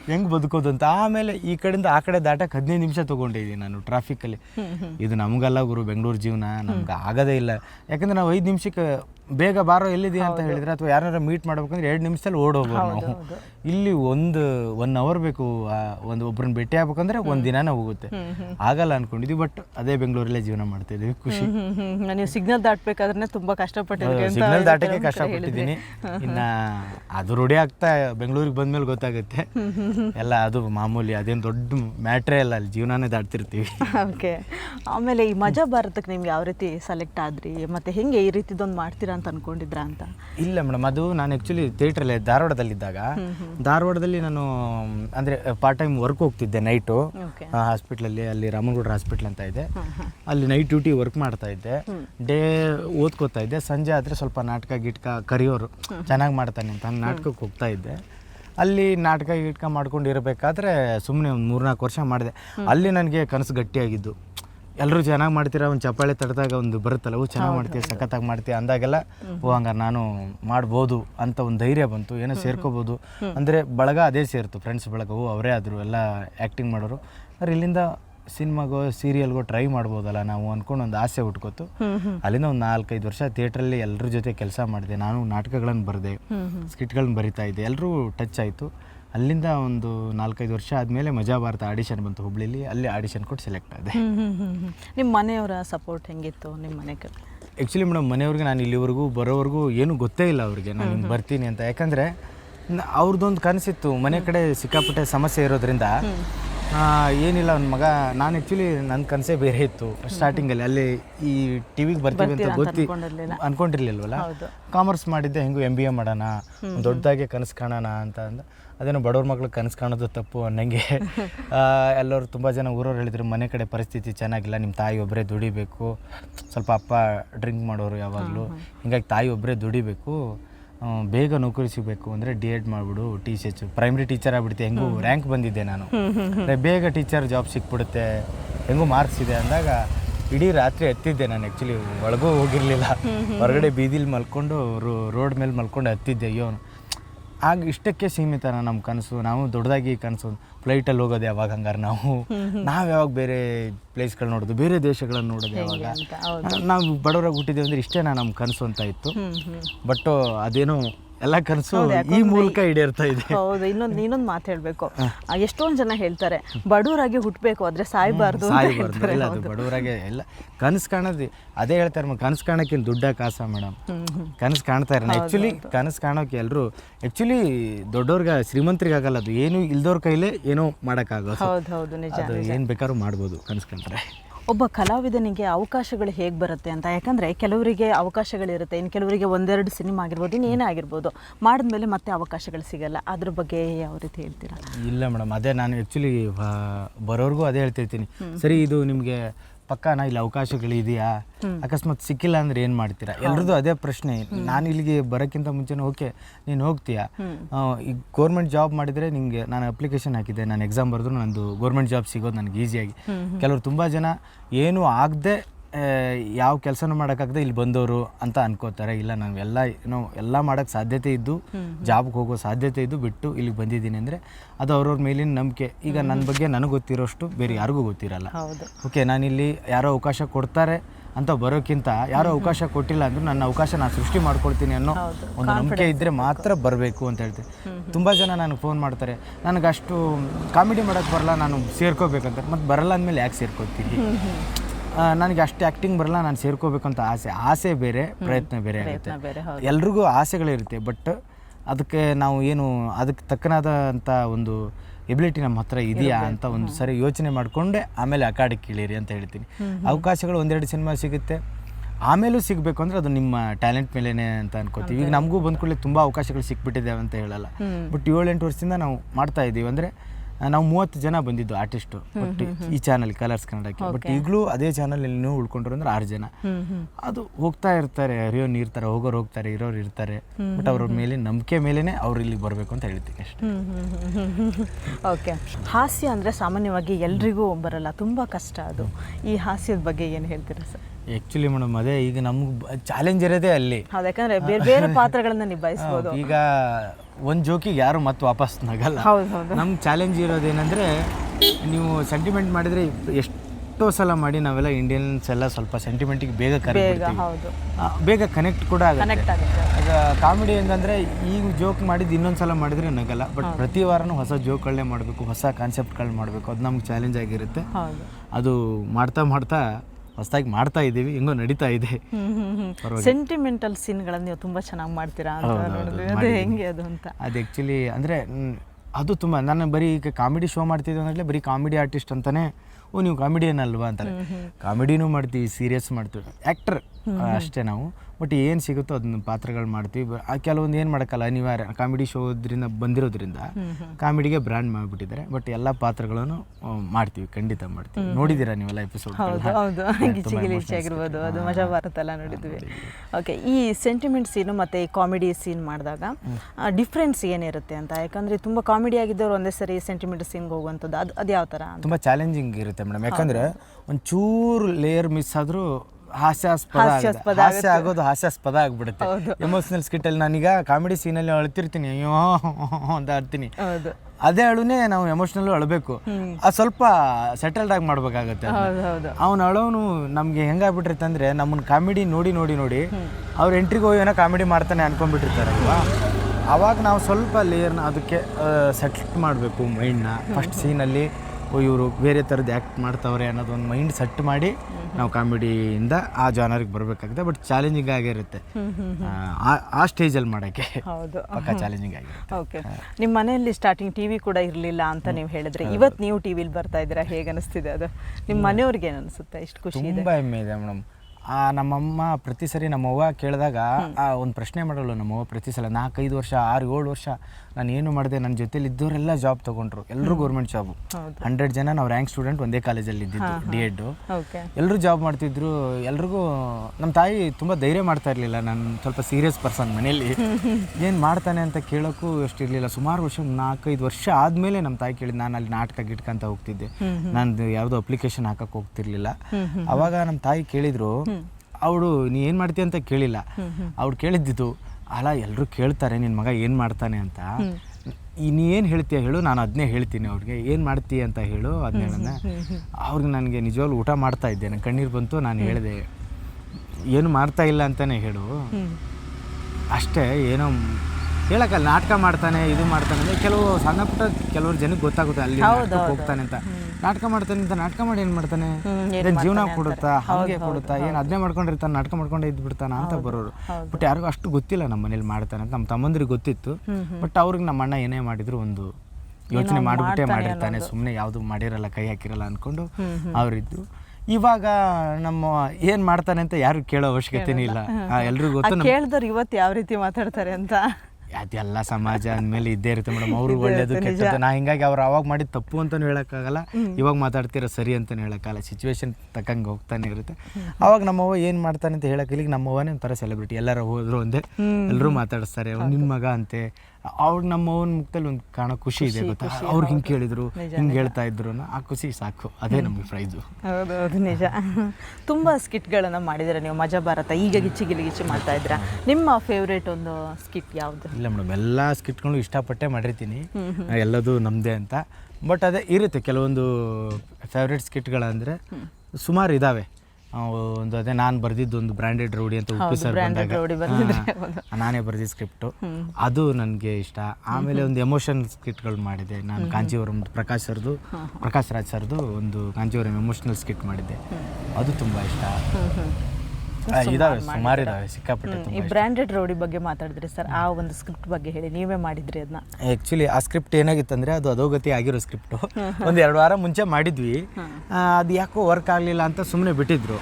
ಹೆಂಗೆ ಬದುಕೋದು ಅಂತ? ಆಮೇಲೆ ಈ ಕಡೆಯಿಂದ ಆ ಕಡೆ ದಾಟಕ್ಕೆ ಹದಿನೈದು ನಿಮಿಷ ತೊಗೊಂಡಿದ್ದೀನಿ ನಾನು ಟ್ರಾಫಿಕಲ್ಲಿ ಇದು ನಮಗಲ್ಲ ಗುರು ಬೆಂಗಳೂರು ಜೀವನ ನಮ್ಗೆ ಆಗೋದೇ ಇಲ್ಲ. ಯಾಕಂದ್ರೆ ನಾವು ಐದು ನಿಮಿಷಕ್ಕೆ ಬೇಗ ಬಾರೋ ಎಲ್ಲಿದೆಯಾ ಅಂತ ಹೇಳಿದ್ರೆ ಅಥವಾ ಯಾರು ಮೀಟ್ ಮಾಡ್ಬೇಕಂದ್ರೆ ಎರಡು ನಿಮಿಷದಲ್ಲಿ ಓಡೋಗ್ಬೋದು ನಾವು. ಇಲ್ಲಿ ಒಂದು ಒನ್ ಅವರ್ ಬೇಕು ಒಂದು ಒಬ್ಬರನ್ನ ಭೇಟಿ ಆಗ್ಬೇಕಂದ್ರೆ ಒಂದ್ ದಿನಾನೇ ಹೋಗುತ್ತೆ. ಆಗಲ್ಲ ಅನ್ಕೊಂಡಿದ್ವಿ ಬಟ್ ಅದೇ ಬೆಂಗಳೂರಲ್ಲೇ ಜೀವನ ಮಾಡ್ತಾ ಇದೀವಿ ಖುಷಿ. ನೀವು ಸಿಗ್ನಲ್ ದಾಟ್ಬೇಕಾದ್ರೆ ತುಂಬಾ ಕಷ್ಟಪಟ್ಟಿದ್ದೀನಿ ಸಿಗ್ನಲ್ ದಾಟಕ್ಕೆ ಕಷ್ಟಪಟ್ಟಿದ್ದೀನಿ. ಇನ್ನ ಅದು ರೂಢಿ ಆಗ್ತಾ ಬೆಂಗಳೂರಿಗೆ ಬಂದ್ಮೇಲೆ ಗೊತ್ತಾಗುತ್ತೆ. ಎಲ್ಲ ಅದು ಮಾಮೂಲಿ ಅದೇನು ದೊಡ್ಡ ಮ್ಯಾಟ್ರೇ ಅಲ್ಲ ಅಲ್ಲಿ ಜೀವನಾನೇ ದಾಟ್ತಿರ್ತೀವಿ. ಓಕೆ ಆಮೇಲೆ ಈ ಮಜಾ ಭಾರತಕ್ಕೆ ನಿಮ್ಗೆ ಯಾವ ರೀತಿ ಸೆಲೆಕ್ಟ್ ಆದ್ರಿ? ಮತ್ತೆ ಹೆಂಗೆ ಈ ರೀತಿದೊಂದು ಮಾಡ್ತೀರಾ ಅಂತ ಅನ್ಕೊಂಡಿದ್ರಾ ಅಂತ? ಇಲ್ಲ ಮೇಡಮ್ ಅದು ನಾನು ಆ್ಯಕ್ಚುಲಿ ಥಿಯೇಟ್ರಲ್ಲಿ ಧಾರವಾಡದಲ್ಲಿದ್ದಾಗ ಧಾರವಾಡದಲ್ಲಿ ನಾನು ಅಂದರೆ ಪಾರ್ಟ್ ಟೈಮ್ ವರ್ಕ್ ಹೋಗ್ತಿದ್ದೆ ನೈಟು ಹಾಸ್ಪಿಟ್ಲಲ್ಲಿ ಅಲ್ಲಿ ರಾಮನಗೌಡ ಹಾಸ್ಪಿಟ್ಲ್ ಅಂತ ಇದೆ. ಅಲ್ಲಿ ನೈಟ್ ಡ್ಯೂಟಿ ವರ್ಕ್ ಮಾಡ್ತಾ ಇದ್ದೆ. ಡೇ ಓದ್ಕೋತಾ ಇದ್ದೆ. ಸಂಜೆ ಆದರೆ ಸ್ವಲ್ಪ ನಾಟಕ ಗಿಟ್ಕ ಕರಿಯೋರು. ಚೆನ್ನಾಗಿ ಮಾಡ್ತಾನೆ ಅಂತ ನಾಟಕಕ್ಕೆ ಹೋಗ್ತಾ ಇದ್ದೆ. ಅಲ್ಲಿ ನಾಟಕ ಗಿಟ್ಕ ಮಾಡ್ಕೊಂಡು ಇರಬೇಕಾದ್ರೆ ಸುಮ್ಮನೆ ಒಂದು ಮೂರ್ನಾಲ್ಕು ವರ್ಷ ಮಾಡಿದೆ. ಅಲ್ಲಿ ನನಗೆ ಕನಸು ಗಟ್ಟಿಯಾಗಿದ್ದು. ಎಲ್ಲರೂ ಚೆನ್ನಾಗಿ ಮಾಡ್ತೀರಾ? ಒಂದು ಚಪ್ಪಾಳೆ ತಡೆದಾಗ ಒಂದು ಬರುತ್ತಲ್ಲ ಓ ಚೆನ್ನಾಗಿ ಮಾಡ್ತೀಯ ಸಖತ್ತಾಗಿ ಮಾಡ್ತೀಯ? ಅಂದಾಗೆಲ್ಲ ಓ ಹಂಗ ನಾನು ಮಾಡ್ಬೋದು ಅಂತ ಒಂದು ಧೈರ್ಯ ಬಂತು. ಏನೋ ಸೇರ್ಕೋಬೋದು. ಅಂದರೆ ಬಳಗ ಅದೇ ಸೇರ್ತು ಫ್ರೆಂಡ್ಸ್ ಬಳಗ. ಓ ಅವರೇ ಆದರು ಎಲ್ಲ ಆ್ಯಕ್ಟಿಂಗ್ ಮಾಡೋರು. ಅಂದ್ರೆ ಇಲ್ಲಿಂದ ಸಿನಿಮಾಗೋ ಸೀರಿಯಲ್ಗೋ ಟ್ರೈ ಮಾಡ್ಬೋದಲ್ಲ ನಾವು ಅಂದ್ಕೊಂಡು ಒಂದು ಆಸೆ ಹುಟ್ಕೋತು ಅಲ್ಲಿಂದ ಒಂದು ನಾಲ್ಕೈದು ವರ್ಷ ಥಿಯೇಟ್ರಲ್ಲಿ ಎಲ್ಲರ ಜೊತೆ ಕೆಲಸ ಮಾಡಿದೆ. ನಾನು ನಾಟಕಗಳನ್ನು ಬರೆದೆ ಸ್ಕಿಟ್ಗಳನ್ನ ಬರಿತಾ ಇದ್ದೆ. ಎಲ್ಲರೂ ಟಚ್ ಆಯಿತು. ಅಲ್ಲಿಂದ ಒಂದು ನಾಲ್ಕೈದು ವರ್ಷ ಆದಮೇಲೆ ಮಜಾ ಭಾರತ ಆಡಿಷನ್ ಬಂತು ಹುಬ್ಳಿಲಿ ಅಲ್ಲಿ ಆಡಿಷನ್ ಕೊಟ್ಟು ಸೆಲೆಕ್ಟ್ ಆದೆ. ನಿಮ್ಮ ಮನೆಯವರ ಸಪೋರ್ಟ್ ಹೆಂಗಿತ್ತು ನಿಮ್ಮ ಮನೆ ಆ್ಯಕ್ಚುಲಿ ಮೇಡಮ್ ಮನೆಯವ್ರಿಗೆ ನಾನು ಇಲ್ಲಿವರೆಗೂ ಬರೋವರೆಗೂ ಏನೂ ಗೊತ್ತೇ ಇಲ್ಲ ಅವ್ರಿಗೆ. ನಾನು ಹಿಂಗೆ ಬರ್ತೀನಿ ಅಂತ. ಯಾಕಂದರೆ ಅವ್ರದ್ದೊಂದು ಕನಸಿತ್ತು. ಮನೆ ಕಡೆ ಸಿಕ್ಕಾಪಟ್ಟೆ ಸಮಸ್ಯೆ ಇರೋದ್ರಿಂದ ಏನಿಲ್ಲ ಅವ್ನ ಮಗ. ನಾನು ಆ್ಯಕ್ಚುಲಿ ನನ್ನ ಕನಸೇ ಬೇರೆ ಇತ್ತು. ಸ್ಟಾರ್ಟಿಂಗಲ್ಲಿ ಅಲ್ಲಿ ಈ ಟಿ ವಿಗೆ ಬರ್ತೀವಿ ಅಂತ ಗೊತ್ತಿ. ಅನ್ಕೊಂಡಿರ್ಲಿಲ್ವಲ್ಲ. ಕಾಮರ್ಸ್ ಮಾಡಿದ್ದೆ ಹೆಂಗೂ ಎಂ ಬಿ ಎ ಮಾಡೋಣ. ದೊಡ್ಡದಾಗಿ ಕನಸು ಕಾಣೋಣ ಅಂತ ಅಂದ. ಅದೇನೋ ಬಡವ್ರ ಮಕ್ಳು ಕನಸು ಕಾಣೋದು ತಪ್ಪು ಅನ್ನಂಗೆ. [laughs] ಎಲ್ಲರೂ ತುಂಬ ಜನ ಊರವ್ರು ಹೇಳಿದ್ರು ಮನೆ ಕಡೆ ಪರಿಸ್ಥಿತಿ ಚೆನ್ನಾಗಿಲ್ಲ ನಿಮ್ಮ ತಾಯಿ ಒಬ್ಬರೇ ದುಡಿಬೇಕು ಸ್ವಲ್ಪ ಅಪ್ಪ ಡ್ರಿಂಕ್ ಮಾಡೋರು ಯಾವಾಗಲೂ ಹಿಂಗಾಗಿ ತಾಯಿ ಒಬ್ಬರೇ ದುಡಿಬೇಕು ಬೇಗ ನೌಕರಿ ಸಿಗಬೇಕು ಅಂದರೆ D Ed ಮಾಡಿಬಿಡು T C H primary teacher ಆಗ್ಬಿಡುತ್ತೆ ಹೆಂಗೂ ರ್ಯಾಂಕ್ ಬಂದಿದ್ದೆ ನಾನು ಅಂದ್ರೆ ಬೇಗ ಟೀಚರ್ ಜಾಬ್ ಸಿಕ್ಬಿಡುತ್ತೆ ಹೆಂಗೂ ಮಾರ್ಕ್ಸ್ ಇದೆ ಅಂದಾಗ ಇಡೀ ರಾತ್ರಿ ಹತ್ತಿದ್ದೆ ನಾನು ಆ್ಯಕ್ಚುಲಿ ಒಳಗೂ ಹೋಗಿರಲಿಲ್ಲ. ಹೊರಗಡೆ ಬೀದಿಲಿ ಮಲ್ಕೊಂಡು ರೋಡ್ ಮೇಲೆ ಮಲ್ಕೊಂಡು ಹತ್ತಿದ್ದೆ ಅಯ್ಯೋ ಆಗ ಇಷ್ಟಕ್ಕೆ ಸೀಮಿತನ ನಮ್ಮ ಕನಸು ನಾವು ದೊಡ್ಡದಾಗಿ ಕನಸು. ಫ್ಲೈಟಲ್ಲಿ ಹೋಗೋದು ಯಾವಾಗ ಹಂಗಾರೆ ನಾವು? ನಾವು ಯಾವಾಗ ಬೇರೆ ಪ್ಲೇಸ್ಗಳು ನೋಡೋದು ಬೇರೆ ದೇಶಗಳನ್ನು ನೋಡೋದು ಯಾವಾಗ? ನಾವು ಬಡವರಾಗಿ ಹುಟ್ಟಿದ್ದೇವೆ ಅಂದ್ರೆ ಇಷ್ಟೇನಾ ನಮ್ಮ ಕನಸು ಅಂತ ಇತ್ತು. ಬಟ್ ಅದೇನೋ ಎಲ್ಲ ಕನಸು ಈ ಮೂಲಕ ಈಡೇರ್ತಾ ಇದೆ. ಹೌದು ಇನ್ನೊಂದು ಇನ್ನೊಂದು ಮಾತು ಹೇಳಬೇಕು. ಎಷ್ಟೊಂದು ಜನ ಹೇಳ್ತಾರೆ ಬಡವರಾಗಿ ಹುಟ್ಟಬೇಕು ಆದ್ರೆ ಸಾಯ್ಬಾರ್ದು ಇಲ್ಲ ಅದು ಬಡವರಾಗೆ ಎಲ್ಲ ಕನಸು ಕಾಣೋದು ಅದೇ ಹೇಳ್ತಾರೆ ಕನಸು ಕಾಣೋಕ್ಕಿಂತ ದುಡ್ಡ ಕಾಸ ಮೇಡಮ್ ಕನಸು ಕಾಣ್ತಾ ಇರೋಣ ಆ್ಯಕ್ಚುಲಿ ಕನಸು ಕಾಣೋಕೆ ಎಲ್ಲರೂ ಆ್ಯಕ್ಚುಲಿ ದೊಡ್ಡವ್ರಿಗೆ ಶ್ರೀಮಂತರಿಗಾಗಲ್ಲ ಅದು ಏನು ಇಲ್ದವ್ರ ಕೈಲೇ ಏನೋ ಮಾಡೋಕ್ಕಾಗೋದು ಹೌದು ಹೌದು ನಿಜ. ಏನು ಬೇಕಾದ್ರೂ ಮಾಡ್ಬೋದು ಕನಸು ಕಂಡ್ರೆ. ಒಬ್ಬ ಕಲಾವಿದನಿಗೆ ಅವಕಾಶಗಳು ಹೇಗೆ ಬರುತ್ತೆ ಅಂತ? ಯಾಕಂದರೆ ಕೆಲವರಿಗೆ ಅವಕಾಶಗಳಿರುತ್ತೆ. ಇನ್ನು ಕೆಲವರಿಗೆ ಒಂದೆರಡು ಸಿನಿಮಾ ಆಗಿರ್ಬೋದು ಇನ್ನೇನೇ ಆಗಿರ್ಬೋದು. ಮಾಡಿದ್ಮೇಲೆ ಮತ್ತೆ ಅವಕಾಶಗಳು ಸಿಗಲ್ಲ. ಅದ್ರ ಬಗ್ಗೆ ಯಾವ ರೀತಿ ಹೇಳ್ತೀರಾ? ಇಲ್ಲ ಮೇಡಮ್, ಅದೇ ನಾನು ಆ್ಯಕ್ಚುಲಿ ಬರೋರ್ಗೂ ಅದೇ ಹೇಳ್ತಿರ್ತೀನಿ ಸರಿ, ಇದು ನಿಮಗೆ ಪಕ್ಕಾನ ಇಲ್ಲಿ ಅವಕಾಶಗಳಿದೆಯಾ? ಅಕಸ್ಮಾತ್ ಸಿಕ್ಕಿಲ್ಲ ಅಂದ್ರೆ ಏನು ಮಾಡ್ತೀರಾ? ಎಲ್ರದ್ದು ಅದೇ ಪ್ರಶ್ನೆ. ನಾನು ಇಲ್ಲಿಗೆ ಬರೋಕ್ಕಿಂತ ಮುಂಚೆನೇ ಓಕೆ ನೀನು ಹೋಗ್ತೀಯಾ? ಈಗ ಗೌರ್ಮೆಂಟ್ ಜಾಬ್ ಮಾಡಿದ್ರೆ ನಿಮಗೆ ನಾನು ಅಪ್ಲಿಕೇಶನ್ ಹಾಕಿದ್ದೆ ನಾನು ಎಕ್ಸಾಮ್ ಬರೆದ್ರು ನಂದು ಗೌರ್ಮೆಂಟ್ ಜಾಬ್ ಸಿಗೋದು ನನಗೆ ಈಸಿಯಾಗಿ ಕೆಲವರು ತುಂಬ ಜನ ಏನೂ ಆಗದೆ ಯಾವ ಕೆಲಸನೂ ಮಾಡೋಕ್ಕಾಗದೆ ಇಲ್ಲಿ ಬಂದವರು ಅಂತ ಅನ್ಕೋತಾರೆ. ಇಲ್ಲ ನಾವು ಎಲ್ಲ ಏನೋ ಎಲ್ಲ ಮಾಡೋಕ್ಕೆ ಸಾಧ್ಯತೆ ಇದ್ದು ಜಾಬ್ಗೆ ಹೋಗೋ ಸಾಧ್ಯತೆ ಇದ್ದು ಬಿಟ್ಟು ಇಲ್ಲಿಗೆ ಬಂದಿದ್ದೀನಿ ಅಂದರೆ ಅದು ಅವ್ರವ್ರ ಮೇಲಿನ ನಂಬಿಕೆ. ಈಗ ನನ್ನ ಬಗ್ಗೆ ನನಗೆ ಗೊತ್ತಿರೋಷ್ಟು ಬೇರೆ ಯಾರಿಗೂ ಗೊತ್ತಿರಲ್ಲ. ಓಕೆ ನಾನಿಲ್ಲಿ ಯಾರೋ ಅವಕಾಶ ಕೊಡ್ತಾರೆ ಅಂತ ಬರೋಕ್ಕಿಂತ ಯಾರೋ ಅವಕಾಶ ಕೊಟ್ಟಿಲ್ಲ ಅಂದ್ರೂ ನನ್ನ ಅವಕಾಶ ನಾನು ಸೃಷ್ಟಿ ಮಾಡ್ಕೊಳ್ತೀನಿ ಅನ್ನೋ ಒಂದು ನಂಬಿಕೆ ಇದ್ದರೆ ಮಾತ್ರ ಬರಬೇಕು ಅಂತ ಹೇಳ್ತೀನಿ ತುಂಬ ಜನ ನನಗೆ ಫೋನ್ ಮಾಡ್ತಾರೆ ನನಗೆ ಅಷ್ಟು ಕಾಮಿಡಿ ಮಾಡೋಕ್ಕೆ ಬರಲ್ಲ ನಾನು ಸೇರ್ಕೋಬೇಕಂತ. ಮತ್ತು ಬರಲ್ಲ ಅಂದಮೇಲೆ ಯಾಕೆ ಸೇರ್ಕೋತೀನಿ ಆ, ನನಗೆ ಅಷ್ಟು ಆ್ಯಕ್ಟಿಂಗ್ ಬರಲ್ಲ ನಾನು ಸೇರ್ಕೋಬೇಕಂತ ಆಸೆ. ಆಸೆ ಬೇರೆ ಪ್ರಯತ್ನ ಬೇರೆ ಆಗುತ್ತೆ. ಎಲ್ರಿಗೂ ಆಸೆಗಳಿರುತ್ತೆ ಬಟ್ ಅದಕ್ಕೆ ನಾವು ಏನು ಅದಕ್ಕೆ ತಕ್ಕನಾದಂಥ ಒಂದು ಎಬಿಲಿಟಿ ನಮ್ಮ ಹತ್ರ ಇದೆಯಾ ಅಂತ ಒಂದು ಸರಿ ಯೋಚನೆ ಮಾಡಿಕೊಂಡೆ ಆಮೇಲೆ ಅಕಾಡೆ ಕೇಳಿರಿ ಅಂತ ಹೇಳ್ತೀನಿ. ಅವಕಾಶಗಳು ಒಂದೆರಡು ಸಿನಿಮಾ ಸಿಗುತ್ತೆ. ಆಮೇಲೂ ಸಿಗಬೇಕು ಅಂದರೆ ಅದು ನಿಮ್ಮ ಟ್ಯಾಲೆಂಟ್ ಮೇಲೇ ಅಂತ ಅನ್ಕೋತೀವಿ. ಈಗ ನಮಗೂ ಬಂದ ಕೂಡಲೇ ತುಂಬ ಅವಕಾಶಗಳು ಸಿಕ್ಬಿಟ್ಟಿದ್ದಾವೆ ಅಂತ ಹೇಳಲ್ಲ. ಬಟ್ ಏಳೆಂಟು ವರ್ಷದಿಂದ ನಾವು ಮಾಡ್ತಾ ಇದ್ದೀವಿ ಅಂದರೆ ನಾವು ಮೂವತ್ತು ಜನ ಬಂದಿದ್ದು ಆರ್ಟಿಸ್ಟು ಬಟ್ ಈ ಚಾನಲ್ ಕಲರ್ಸ್ ಕನ್ನಡಕ್ಕೆ ಬಟ್ ಈಗಲೂ ಅದೇ ಚಾನಲ್ ಇನ್ನೂ ಉಳ್ಕೊಂಡ್ರು ಅಂದ್ರೆ ಆರು ಜನ. ಅದು ಹೋಗ್ತಾ ಇರ್ತಾರೆ ಹರಿಯೋನ್ ಇರ್ತಾರೆ ಹೋಗೋರು ಹೋಗ್ತಾರೆ ಇರೋರು ಇರ್ತಾರೆ. ಬಟ್ ಅವ್ರ ಮೇಲೆ ನಂಬಿಕೆ ಮೇಲೇನೆ ಅವ್ರು ಇಲ್ಲಿ ಬರಬೇಕು ಅಂತ ಹೇಳ್ತೀನಿ ಅಷ್ಟೇ. ಓಕೆ ಹಾಸ್ಯ ಅಂದ್ರೆ ಸಾಮಾನ್ಯವಾಗಿ ಎಲ್ರಿಗೂ ಬರಲ್ಲ. ತುಂಬಾ ಕಷ್ಟ ಅದು. ಈ ಹಾಸ್ಯದ ಬಗ್ಗೆ ಏನು ಹೇಳ್ತೀರಾ ಸರ್? ಆ್ಯಕ್ಚುಲಿ ಮೇಡಮ್ ಅದೇ ಈಗ ನಮ್ಗೆ ಚಾಲೆಂಜ್ ಇರೋದೇ ಅಲ್ಲಿ. ಯಾಕಂದ್ರೆ ಬೇರೆ ಬೇರೆ ಪಾತ್ರಗಳನ್ನ ನಿಭಾಯಿಸ್ಬೋದು. ಈಗ ಒಂದು ಜೋಕಿಗೆ ಯಾರು ಮತ್ತೆ ವಾಪಸ್ ನಗಲ್ಲ. ಹೌದು ಹೌದು. ನಮ್ಗೆ ಚಾಲೆಂಜ್ ಇರೋದೇನೆಂದರೆ ನೀವು ಸೆಂಟಿಮೆಂಟ್ ಮಾಡಿದರೆ ಎಷ್ಟೋ ಸಲ ಮಾಡಿ ನಾವೆಲ್ಲ ಇಂಡಿಯನ್ಸ್ ಎಲ್ಲ ಸ್ವಲ್ಪ ಸೆಂಟಿಮೆಂಟಿಗೆ ಬೇಗ ಬೇಗ ಕರೆಕ್ಟ್ ಹೌದು. ಬೇಗ ಕನೆಕ್ಟ್ ಕೂಡ ಆಗುತ್ತೆ. ಕನೆಕ್ಟ್ ಆಗುತ್ತೆ. ಈಗ ಕಾಮಿಡಿ ಹೆಂಗಂದ್ರೆ ಈಗ ಜೋಕ್ ಮಾಡಿದ್ದು ಇನ್ನೊಂದು ಸಲ ಮಾಡಿದ್ರೆ ನಗಲ್ಲ. ಬಟ್ ಪ್ರತಿ ವಾರನೂ ಹೊಸ ಜೋಕ್ಗಳನ್ನೇ ಮಾಡಬೇಕು ಹೊಸ ಕಾನ್ಸೆಪ್ಟ್ಗಳನ್ನ ಮಾಡಬೇಕು. ಅದು ನಮ್ಗೆ ಚಾಲೆಂಜ್ ಆಗಿರುತ್ತೆ. ಹೌದು. ಅದು ಮಾಡ್ತಾ ಮಾಡ್ತಾ ಹೊಸದಾಗಿ ಮಾಡ್ತಾ ಇದ್ದೀವಿ ಹೆಂಗೋ ನಡೀತಾ ಇದೆ. ಸೆಂಟಿಮೆಂಟಲ್ ಸೀನ್ಗಳನ್ನು ನೀವು ತುಂಬ ಚೆನ್ನಾಗಿ ಮಾಡ್ತೀರಾ ಅದು ಹೆಂಗೆ ಅದು ಅಂತ? ಅದು ಆ್ಯಕ್ಚುಲಿ ಅಂದರೆ ಅದು ತುಂಬ ನಾನು ಬರೀ ಈಗ ಕಾಮಿಡಿ ಶೋ ಮಾಡ್ತಿದ್ದೆ ಅಂದ್ರೆ ಬರೀ ಕಾಮಿಡಿ ಆರ್ಟಿಸ್ಟ್ ಅಂತಾನೆ ಓ ನೀವು ಕಾಮಿಡಿಯನ್ ಅಲ್ವಾ ಅಂತಾರೆ. ಕಾಮಿಡಿನೂ ಮಾಡ್ತೀವಿ ಸೀರಿಯಸ್ ಮಾಡ್ತೀವಿ. ಆ್ಯಕ್ಟರ್ ಅಷ್ಟೇ ನಾವು. ಬಟ್ ಏನು ಸಿಗುತ್ತೋ ಅದನ್ನ ಪಾತ್ರಗಳು ಮಾಡ್ತೀವಿ. ಕೆಲವೊಂದು ಏನು ಮಾಡೋಕ್ಕಲ್ಲ ಅನಿವಾರ್ಯ. ಕಾಮಿಡಿ ಶೋದ್ರಿಂದ ಬಂದಿರೋದ್ರಿಂದ ಕಾಮಿಡಿಗೆ ಬ್ರ್ಯಾಂಡ್ ಮಾಡಿಬಿಟ್ಟಿದ್ದಾರೆ. ಬಟ್ ಎಲ್ಲ ಪಾತ್ರಗಳನ್ನು ಮಾಡ್ತೀವಿ ಖಂಡಿತ ಮಾಡ್ತೀವಿ. ನೋಡಿದ್ದೀರಾ ನೀವೆಲ್ಲ ಎಪಿಸೋಡ್ ಹೌದು [laughs] ಆಗಿರ್ಬೋದು. ಅದು ಮಜಾ ನೋಡಿದ್ವಿ. ಓಕೆ ಈ ಸೆಂಟಿಮೆಂಟ್ ಸೀನು ಮತ್ತೆ ಈ ಕಾಮಿಡಿ ಸೀನ್ ಮಾಡಿದಾಗ ಡಿಫ್ರೆನ್ಸ್ ಏನಿರುತ್ತೆ ಅಂತ? ಯಾಕಂದ್ರೆ ತುಂಬ ಕಾಮಿಡಿ ಆಗಿದ್ದವ್ರು ಒಂದೇ ಸರಿ ಸೆಂಟಿಮೆಂಟ್ ಸೀನ್ಗೆ ಹೋಗುವಂಥದ್ದು. ಅದು ಅದು ಯಾವ ಥರ ತುಂಬಾ ತುಂಬ ಚಾಲೆಂಜಿಂಗ್ ಇರುತ್ತೆ ಮೇಡಮ್ ಯಾಕಂದ್ರೆ ಒಂಚೂರು ಲೇಯರ್ ಮಿಸ್ ಆದ್ರೂ ಹಾಸ್ಯಾಸ್ಪದ ಹಾಸ್ಯಾಸ್ಪದ ಹಾಸ್ಯ ಆಗೋದು ಹಾಸ್ಯಾಸ್ಪದ ಆಗ್ಬಿಡುತ್ತೆ. ಎಮೋಷನಲ್ ಸ್ಕಿಟ್ ಅಲ್ಲಿ ನಾನೀಗ ಕಾಮಿಡಿ ಸೀನಲ್ಲಿ ಅಳ್ತಿರ್ತೀನಿ. ಅಯ್ಯೋ ಅಂತ ಅಳ್ತೀನಿ. ಅದೇ ಅಳುನೇ ನಾವು ಎಮೋಷನಲ್ ಅಳಬೇಕು. ಅದು ಸ್ವಲ್ಪ ಸೆಟಲ್ಡ್ ಆಗಿ ಮಾಡ್ಬೇಕಾಗತ್ತೆ ಅವ್ನು ಅಳೋನು ನಮ್ಗೆ ಹೆಂಗಾಗ್ಬಿಟ್ಟಿರುತ್ತೆ ಅಂದ್ರೆ ನಮ್ಮನ್ನ ಕಾಮಿಡಿ ನೋಡಿ ನೋಡಿ ನೋಡಿ ಅವ್ರ ಎಂಟ್ರಿಗೆ ಹೋಗಿ ಏನೋ ಕಾಮಿಡಿ ಮಾಡ್ತಾನೆ ಅನ್ಕೊಂಡ್ಬಿಟ್ಟಿರ್ತಾರಲ್ವಾ ಅವಾಗ ನಾವು ಸ್ವಲ್ಪ ಲೇಯರ್ನ ಅದಕ್ಕೆ ಸೆಟ್ ಮಾಡಬೇಕು ಮೈಂಡ್ನ ಫಸ್ಟ್ ಸೀನಲ್ಲಿ ಇವರು ಬೇರೆ ಥರದ್ದು ಆ್ಯಕ್ಟ್ ಮಾಡ್ತಾವ್ರೆ ಅನ್ನೋದು ಒಂದು ಮೈಂಡ್ ಸೆಟ್ ಮಾಡಿ ನಾವು ಕಾಮಿಡಿಯಿಂದ ಆ ಜಾನರಿಗೆ ಬರಬೇಕಾಗುತ್ತೆ ಬಟ್ ಚಾಲೆಂಜಿಂಗ್ ಆಗಿರುತ್ತೆ. ಆ, ಸ್ಟೇಜಲ್ಲಿ ಮಾಡೋಕ್ಕೆ ಹೌದು. ಪಕ್ಕ ಚಾಲೆಂಜಿಂಗ್ ಆಗಿರುತ್ತೆ. ಓಕೆ. ನಿಮ್ಮ ಮನೆಯಲ್ಲಿ ಸ್ಟಾರ್ಟಿಂಗ್ ಟಿವಿ ಕೂಡ ಇರಲಿಲ್ಲ ಅಂತ ನೀವು ಹೇಳಿದ್ರೆ ಇವತ್ತು ನೀವು ಟಿವಿಲಿ ಬರ್ತಾ ಇದ್ದೀರಾ? ಹೇಗೆ ಅನಿಸ್ತಿದೆ ಅದು? ನಿಮ್ಮ ಮನೆಯವ್ರಿಗೆ ಏನು ಅನಿಸುತ್ತೆ? ಇಷ್ಟು ಖುಷಿ ಇದೆ? ತುಂಬ ಹೆಮ್ಮೆ ಇದೆ ಮೇಡಮ್. ಆ ನಮ್ಮಮ್ಮ ಪ್ರತಿ ಸರಿ ನಮ್ಮವ್ವ ಕೇಳಿದಾಗ ಆ ಒಂದು ಪ್ರಶ್ನೆ ಮಾಡಲ್ಲ ನಮ್ಮವ್ವ ಪ್ರತಿ ಸಲ ನಾಲ್ಕೈದು ವರ್ಷ ಆರು ಏಳು ವರ್ಷ ನಾನು ಏನು ಮಾಡಿದೆ ನನ್ನ ಜೊತೆಲಿ ಇದ್ದವರೆಲ್ಲ ಜಾಬ್ ತೊಗೊಂಡ್ರು. ಎಲ್ಲರೂ ಗೌರ್ಮೆಂಟ್ ಜಾಬು. ಹಂಡ್ರೆಡ್ ಜನ ನಾವು ರ್ಯಾಂಕ್ ಸ್ಟೂಡೆಂಟ್ ಒಂದೇ ಕಾಲೇಜಲ್ಲಿ ಇದ್ದಿದ್ದು ಡಿ ಎಡ್ಡು ಎಲ್ಲರೂ ಜಾಬ್ ಮಾಡ್ತಿದ್ರು ಎಲ್ರಿಗೂ ನಮ್ಮ ತಾಯಿ ತುಂಬ ಧೈರ್ಯ ಮಾಡ್ತಾ ಇರಲಿಲ್ಲ ನಾನು ಸ್ವಲ್ಪ ಸೀರಿಯಸ್ ಪರ್ಸನ್ ಮನೆಯಲ್ಲಿ ಏನು ಮಾಡ್ತಾನೆ ಅಂತ ಕೇಳೋಕ್ಕೂ ಎಷ್ಟಿರಲಿಲ್ಲ ಸುಮಾರು ವರ್ಷ ನಾಲ್ಕೈದು ವರ್ಷ ಆದಮೇಲೆ ನಮ್ಮ ತಾಯಿ ಕೇಳಿದ್ ನಾನು ಅಲ್ಲಿ ನಾಟಕ ಗಿಟ್ಕಂತ ಹೋಗ್ತಿದ್ದೆ. ನಾನು ಯಾವುದೋ ಅಪ್ಲಿಕೇಶನ್ ಹಾಕಕ್ಕೆ ಹೋಗ್ತಿರ್ಲಿಲ್ಲ. ಅವಾಗ ನಮ್ಮ ತಾಯಿ ಕೇಳಿದ್ರು ಅವಳು ನೀ ಏನು ಮಾಡ್ತೀಯ ಅಂತ ಕೇಳಿಲ್ಲ. ಅವ್ಳು ಕೇಳಿದ್ದಿದ್ದು ಅಲ್ಲ ಎಲ್ಲರೂ ಕೇಳ್ತಾರೆ ನಿನ್ನ ಮಗ ಏನು ಮಾಡ್ತಾನೆ ಅಂತ. ನೀ ಏನು ಹೇಳ್ತೀಯ ಹೇಳು ನಾನು ಅದನ್ನೇ ಹೇಳ್ತೀನಿ ಅವ್ರಿಗೆ ಏನು ಮಾಡ್ತೀಯ ಅಂತ ಹೇಳು ಅದನ್ನ ಅವ್ರಿಗೆ ನನಗೆ ನಿಜವಾಗ್ಲೂ ಊಟ ಮಾಡ್ತಾ ಇದ್ದೆ ನನ್ನ ಕಣ್ಣೀರು ಬಂತು ನಾನು ಹೇಳಿದೆ ಏನು ಮಾಡ್ತಾ ಇಲ್ಲ ಅಂತಲೇ ಹೇಳು. ಅಷ್ಟೇ ಏನೋ ಹೇಳಕ್ಕಲ್ಲ ನಾಟಕ ಮಾಡ್ತಾನೆ ಇದು ಮಾಡ್ತಾನೆ ಅಂದರೆ ಕೆಲವು ಸಣ್ಣ ಪುಟ್ಟ ಕೆಲವ್ರು ಜನಕ್ಕೆ ಗೊತ್ತಾಗುತ್ತೆ ಅಲ್ಲಿ ಹೋಗ್ತಾನೆ ಅಂತ. ನಾಟಕ ಮಾಡ್ತಾನೆ ಅಂತ ನಾಟಕ ಮಾಡಿ ಏನು ಮಾಡ್ತಾನೆ? ಜೀವನ ಕೊಡುತ್ತಾ? ಹಾಗೆ ಕೊಡುತ್ತಾ? ಏನು ಅದನ್ನೇ ಮಾಡ್ಕೊಂಡಿರ್ತಾನೆ ನಾಟಕ ಮಾಡ್ಕೊಂಡೆ ಇದ್ದು ಬಿಡ್ತಾನ ಅಂತ ಬರೋರು. ಬಟ್ ಯಾರಿಗೂ ಅಷ್ಟು ಗೊತ್ತಿಲ್ಲ ನಮ್ಮ ಮನೇಲಿ ಮಾಡ್ತಾನೆ ಅಂತ. ನಮ್ಮ ತಮ್ಮಂದ್ರಿಗೆ ಗೊತ್ತಿತ್ತು. ಬಟ್ ಅವ್ರಿಗೆ ನಮ್ಮ ಅಣ್ಣ ಏನೇ ಮಾಡಿದ್ರು ಒಂದು ಯೋಚನೆ ಮಾಡಿಬಿಟ್ಟೆ ಮಾಡಿರ್ತಾನೆ. ಸುಮ್ಮನೆ ಯಾವುದು ಮಾಡಿರಲ್ಲ ಕೈ ಹಾಕಿರಲ್ಲ ಅಂದ್ಕೊಂಡು ಅವರಿದ್ದು. ಇವಾಗ ನಮ್ಮ ಏನ್ ಮಾಡ್ತಾನೆ ಅಂತ ಯಾರು ಕೇಳೋ ಅವಶ್ಯಕತೆನೇ ಇಲ್ಲ. ಎಲ್ರಿಗೂ ಗೊತ್ತು ಕೇಳಿದವ್ರು ಇವತ್ತು ಯಾವ ರೀತಿ ಮಾತಾಡ್ತಾರೆ ಅಂತ. ಅದೆಲ್ಲ ಸಮಾಜ ಅಂದಮೇಲೆ ಇದ್ದೇ ಇರುತ್ತೆ ಮೇಡಮ್. ಅವರು ಒಳ್ಳೇದು ಕೆಟ್ಟದ್ದು. ನಾ ಹಿಂಗಾಗಿ ಅವ್ರು ಅವಾಗ ಮಾಡಿದ ತಪ್ಪು ಅಂತಲೂ ಹೇಳೋಕ್ಕಾಗಲ್ಲ. ಇವಾಗ ಮಾತಾಡ್ತಿರೋ ಸರಿ ಅಂತಲೂ ಹೇಳೋಕ್ಕಾಗಲ್ಲ. ಸಿಚುವೇಶನ್ ತಕ್ಕಂಗೆ ಹೋಗ್ತಾನೆ ಇರುತ್ತೆ. ಅವಾಗ ನಮ್ಮವ್ವ ಏನು ಮಾಡ್ತಾನೆ ಅಂತ ಹೇಳಕ್ಕೆ ಇಲ್ಲಿಗೆ ನಮ್ಮವ್ವನೇ ಒಂಥರ ಸೆಲೆಬ್ರಿಟಿ ಎಲ್ಲರೂ ಹೋದ್ರು ಒಂದೇ. ಎಲ್ಲರೂ ಮಾತಾಡಿಸ್ತಾರೆ. ನಿಮ್ಮ ಮಗ ಅಂತೆ. ಅವ್ರು ನಮ್ಮವನ ಮುಖದಲ್ಲಿ ಒಂದು ಕಾಣೋ ಖುಷಿ ಇದೆ ಗೊತ್ತಾ? ಅವ್ರು ಹಿಂಗೆ ಕೇಳಿದ್ರು ಹಿಂಗೆ ಹೇಳ್ತಾ ಇದ್ರು ಆ ಖುಷಿ ಸಾಕು. ಅದೇ ನಮಗೆ ಪ್ರೈಸು ಹೌದು ಹೌದು ನಿಜ. ತುಂಬ ಸ್ಕಿಟ್ಗಳನ್ನು ಮಾಡಿದ್ದೀರಾ ನೀವು ಮಜಾ ಭಾರತ. ಈಗ ಗಿಚ್ಚಿ ಗಿಲಿಗಿಚ್ಚಿ ಮಾಡ್ತಾ ಇದ್ದೀರಾ? ನಿಮ್ಮ ಫೇವ್ರೇಟ್ ಒಂದು ಸ್ಕಿಟ್ ಯಾವುದು? ಇಲ್ಲ ಮೇಡಮ್ ಎಲ್ಲ ಸ್ಕಿಟ್ಗಳು ಇಷ್ಟಪಟ್ಟೆ ಮಾಡಿರ್ತೀನಿ. ಎಲ್ಲದು ನಮ್ಮದೇ ಅಂತ. ಬಟ್ ಅದೇ ಇರುತ್ತೆ ಕೆಲವೊಂದು ಫೇವ್ರೇಟ್ ಸ್ಕಿಟ್ಗಳಂದರೆ ಸುಮಾರು ಇದ್ದಾವೆ ಒಂದು ಅದೇ ನಾನು ಬರೆದಿದ್ದು ಒಂದು ಬ್ರ್ಯಾಂಡೆಡ್ ರೌಡಿ ಅಂತ ಉಪ್ಪು ಸರ್ ಬಂದಾಗ. ನಾನೇ ಬರೆದಿದ್ದ ಸ್ಕ್ರಿಪ್ಟು ಅದು ನನಗೆ ಇಷ್ಟ. ಆಮೇಲೆ ಒಂದು ಎಮೋಷನ್ ಸ್ಕಿಟ್ಗಳು ಮಾಡಿದೆ. ನಾನು ಕಾಂಜೀವರಂ ಪ್ರಕಾಶ್ ಸರ್ದು ಪ್ರಕಾಶ್ ರಾಜ್ ಸರ್ದು ಒಂದು ಕಾಂಜೀವರಂ ಎಮೋಷನಲ್ ಸ್ಕಿಟ್ ಮಾಡಿದ್ದೆ. ಅದು ತುಂಬ ಇಷ್ಟ. ಇದಾವೆ ಸುಮಾರು ಇದಾವೆ ಸಿಕ್ಕಾಪಟ್ಟೆ ಈ ಬ್ರ್ಯಾಂಡೆಡ್ ರೌಡಿ ಬಗ್ಗೆ ಮಾತಾಡಿದ್ರಿ ಸರ್ ಆ ಒಂದು ಸ್ಕ್ರಿಪ್ಟ್ ಬಗ್ಗೆ ಹೇಳಿ ನೀವೇ ಮಾಡಿದ್ರಿ ಅದನ್ನ ಆ್ಯಕ್ಚುಲಿ ಆ ಸ್ಕ್ರಿಪ್ಟ್ ಏನಾಗಿತ್ತಂದರೆ ಅದು ಅಧೋಗತಿ ಆಗಿರೋ ಸ್ಕ್ರಿಪ್ಟು ಒಂದು ಎರಡು ವಾರ ಮುಂಚೆ ಮಾಡಿದ್ವಿ. ಅದು ಯಾಕೋ ವರ್ಕ್ ಆಗಲಿಲ್ಲ ಅಂತ ಸುಮ್ಮನೆ ಬಿಟ್ಟಿದ್ರು.